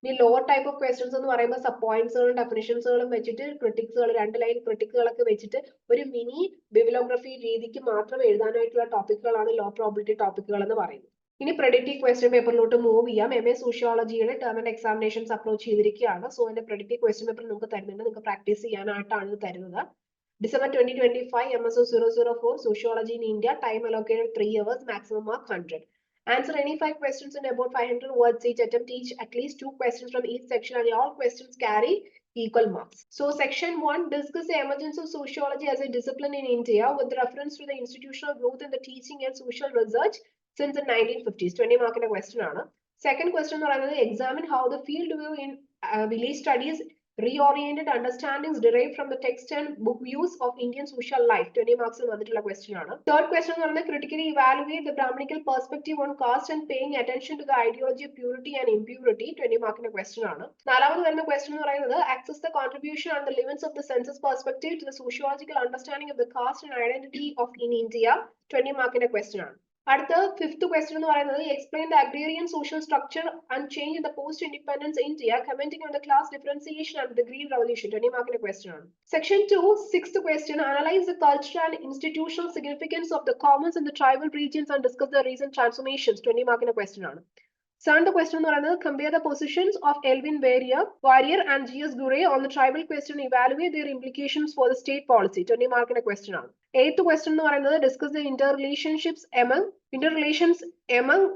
ഇനി ലോ ടൈപ്പ് ഓഫ് ക്വസ്റ്റ്യൻസ് എന്ന് പറയുമ്പോൾ സബ് പോയിന്റ്സുകളും ഡെഫിനിഷൻസുകളും വെച്ചിട്ട് ക്രിട്ടിക്സുകൾ രണ്ട് ലൈൻ ക്രിട്ടിക്കുകളൊക്കെ വെച്ചിട്ട് ഒരു മിനി ബിബിലോഗ്രഫി രീതിക്ക് മാത്രം എഴുതാനായിട്ടുള്ള ടോപ്പിക്കുകളാണ് ലോ പ്രോബിലിറ്റി ടോപ്പിക്കുകൾ എന്ന് പറയുന്നത്. ഇനി പ്രെഡിക്റ്റീവ് ക്വസ്റ്റ്യൻ പേപ്പറിലോട്ട് മൂവ് ചെയ്യാം എം എ സോഷ്യോളജിയുടെ ടേം ആൻഡ് എക്സാമിനേഷൻസ് അപ്രോച്ച് ചെയ്തിരിക്കുകയാണ് സോ അതിന്റെ പ്രെഡിക്റ്റീവ് ക്വസ്റ്റ്യൻ പേപ്പർ നിങ്ങൾക്ക് തരുന്നുണ്ട് നിങ്ങൾക്ക് പ്രാക്ടീസ് ചെയ്യാനായിട്ടാണ് ഇത് തരുന്നത് December twenty twenty five M S O zero zero four sociology in India time allocated three hours maximum mark hundred Answer any five questions in about 500 words each. Attempt each at least two questions from each section, and all questions carry equal marks. So, section one discuss the emergence of sociology as a discipline in India with reference to the institutional growth in the teaching and social research the 1950s. 20 mark in a question. Anna. Second question എന്ന് പറയുന്നത് examine how the field view in uh, village studies reoriented understandings derived from the text and book views of Indian social life. 20 marks ൽ വന്നിട്ടുള്ള question ആണ്. Third question എന്ന് പറയുന്നത് critically evaluate the Brahminical perspective on caste and paying attention to the ideology of purity and impurity. 20 മാർക്കിന്റെ question ആണ്. നാലാമത് വരുന്ന question എന്ന് പറയുന്നത് access the contribution and the limits of the census perspective to the sociological understanding of the caste and identity of in India. 20 മാർക്കിന്റെ question ആണ്. അടുത്ത ഫിഫ്ത് ക്വസ്റ്റ്യൻ എന്ന് പറയുന്നത് explain the agrarian social structure and change in the post independence India commenting on the class differentiation and the green revolution twenty മാർക്കിന്റെ ക്വസ്റ്റ്യൻ ആണ്. Section two sixth question analyse the culture and institutional significance of the commons in the tribal regions and discuss the reason transformations twenty മാർക്കിന്റെ ക്വസ്റ്റ്യൻ ആണ്. സെവൻത് ക്വസ്റ്റൻ എന്ന് പറയുന്നത് compare the positions of Elwin Verrier Verrier and G S Ghurye on the tribal question evaluate their implications for the state policy twenty മാർക്കിന്റെ ക്വസ്റ്റൻ ആണ്. എയ്ത്ത് ക്വസ്റ്റൻ എന്ന് പറയുന്നത് discuss the inter relationships among inter relations among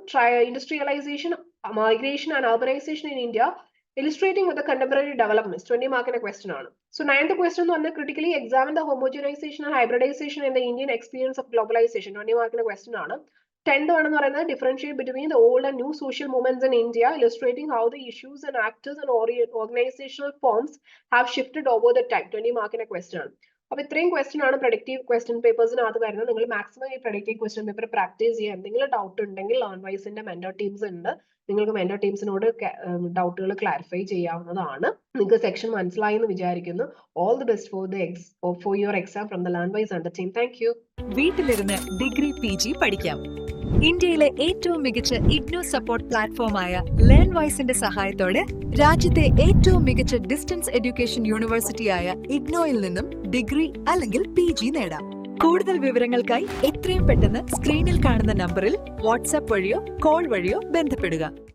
industrialization migration and urbanization in India illustrating with contemporary contemporary twenty 20 മാർക്കിന്റെ ക്വസ്റ്റൻ ആണ്. സോ നയൻത് ക്വസ്റ്റൻ എന്ന് പറഞ്ഞാൽ critically examine the homogenization and hybridization in the Indian experience of globalization twenty മാർക്കിന്റെ ക്വസ്റ്റൻ ആണ്. ടെൻത്ത് ആണെന്ന് പറയുന്നത് differentiate between the old and new social movements in India illustrating how the issues and actors and organizational forms have shifted over the time twenty മാർക്കിന്റെ ക്വസ്റ്റൻ ആണ്. അപ്പൊ ഇത്രയും ക്വസ്റ്റ്യൻ ആണ് പ്രൊഡക്റ്റീവ് ക്വസ്റ്റ്യൻ പേപ്പേഴ്സിനകത്ത് വരുന്നത്. നിങ്ങൾ മാക്സിമം ഈ പ്രൊഡക്റ്റീവ് ക്വസ്റ്റ്യൻ പേപ്പർ പ്രാക്ടീസ് ചെയ്യുക. എന്തെങ്കിലും ഡൗട്ട് ഉണ്ടെങ്കിൽ ലേൺ വൈസിന്റെ മെന്റർ ടീംസ് ഉണ്ട്. നിങ്ങൾക്ക് മെന്റർ ടീംസിനോട് ഡൗട്ടുകൾ ക്ലാരിഫൈ ചെയ്യാവുന്നതാണ്. നിങ്ങൾക്ക് സെക്ഷൻ മനസ്സിലായി എന്ന് വിചാരിക്കുന്നു. All the best for the X for your exam from the Learnwise under team thank you വീട്ടിലിരുന്ന് ഡിഗ്രി പി ജി പഠിക്കാം. ഇന്ത്യയിലെ ഏറ്റവും മികച്ച ഇഗ്നോ സപ്പോർട്ട് പ്ലാറ്റ്ഫോമായ ലേൺ വൈസിന്റെ സഹായത്തോടെ രാജ്യത്തെ ഏറ്റവും മികച്ച ഡിസ്റ്റൻസ് എഡ്യൂക്കേഷൻ യൂണിവേഴ്സിറ്റിയായ ഇഗ്നോയിൽ നിന്നും ഡിഗ്രി അല്ലെങ്കിൽ പി ജി നേടാം. കൂടുതൽ വിവരങ്ങൾക്കായി എത്രയും പെട്ടെന്ന് സ്ക്രീനിൽ കാണുന്ന നമ്പറിൽ വാട്സാപ്പ് വഴിയോ കോൾ വഴിയോ ബന്ധപ്പെടുക.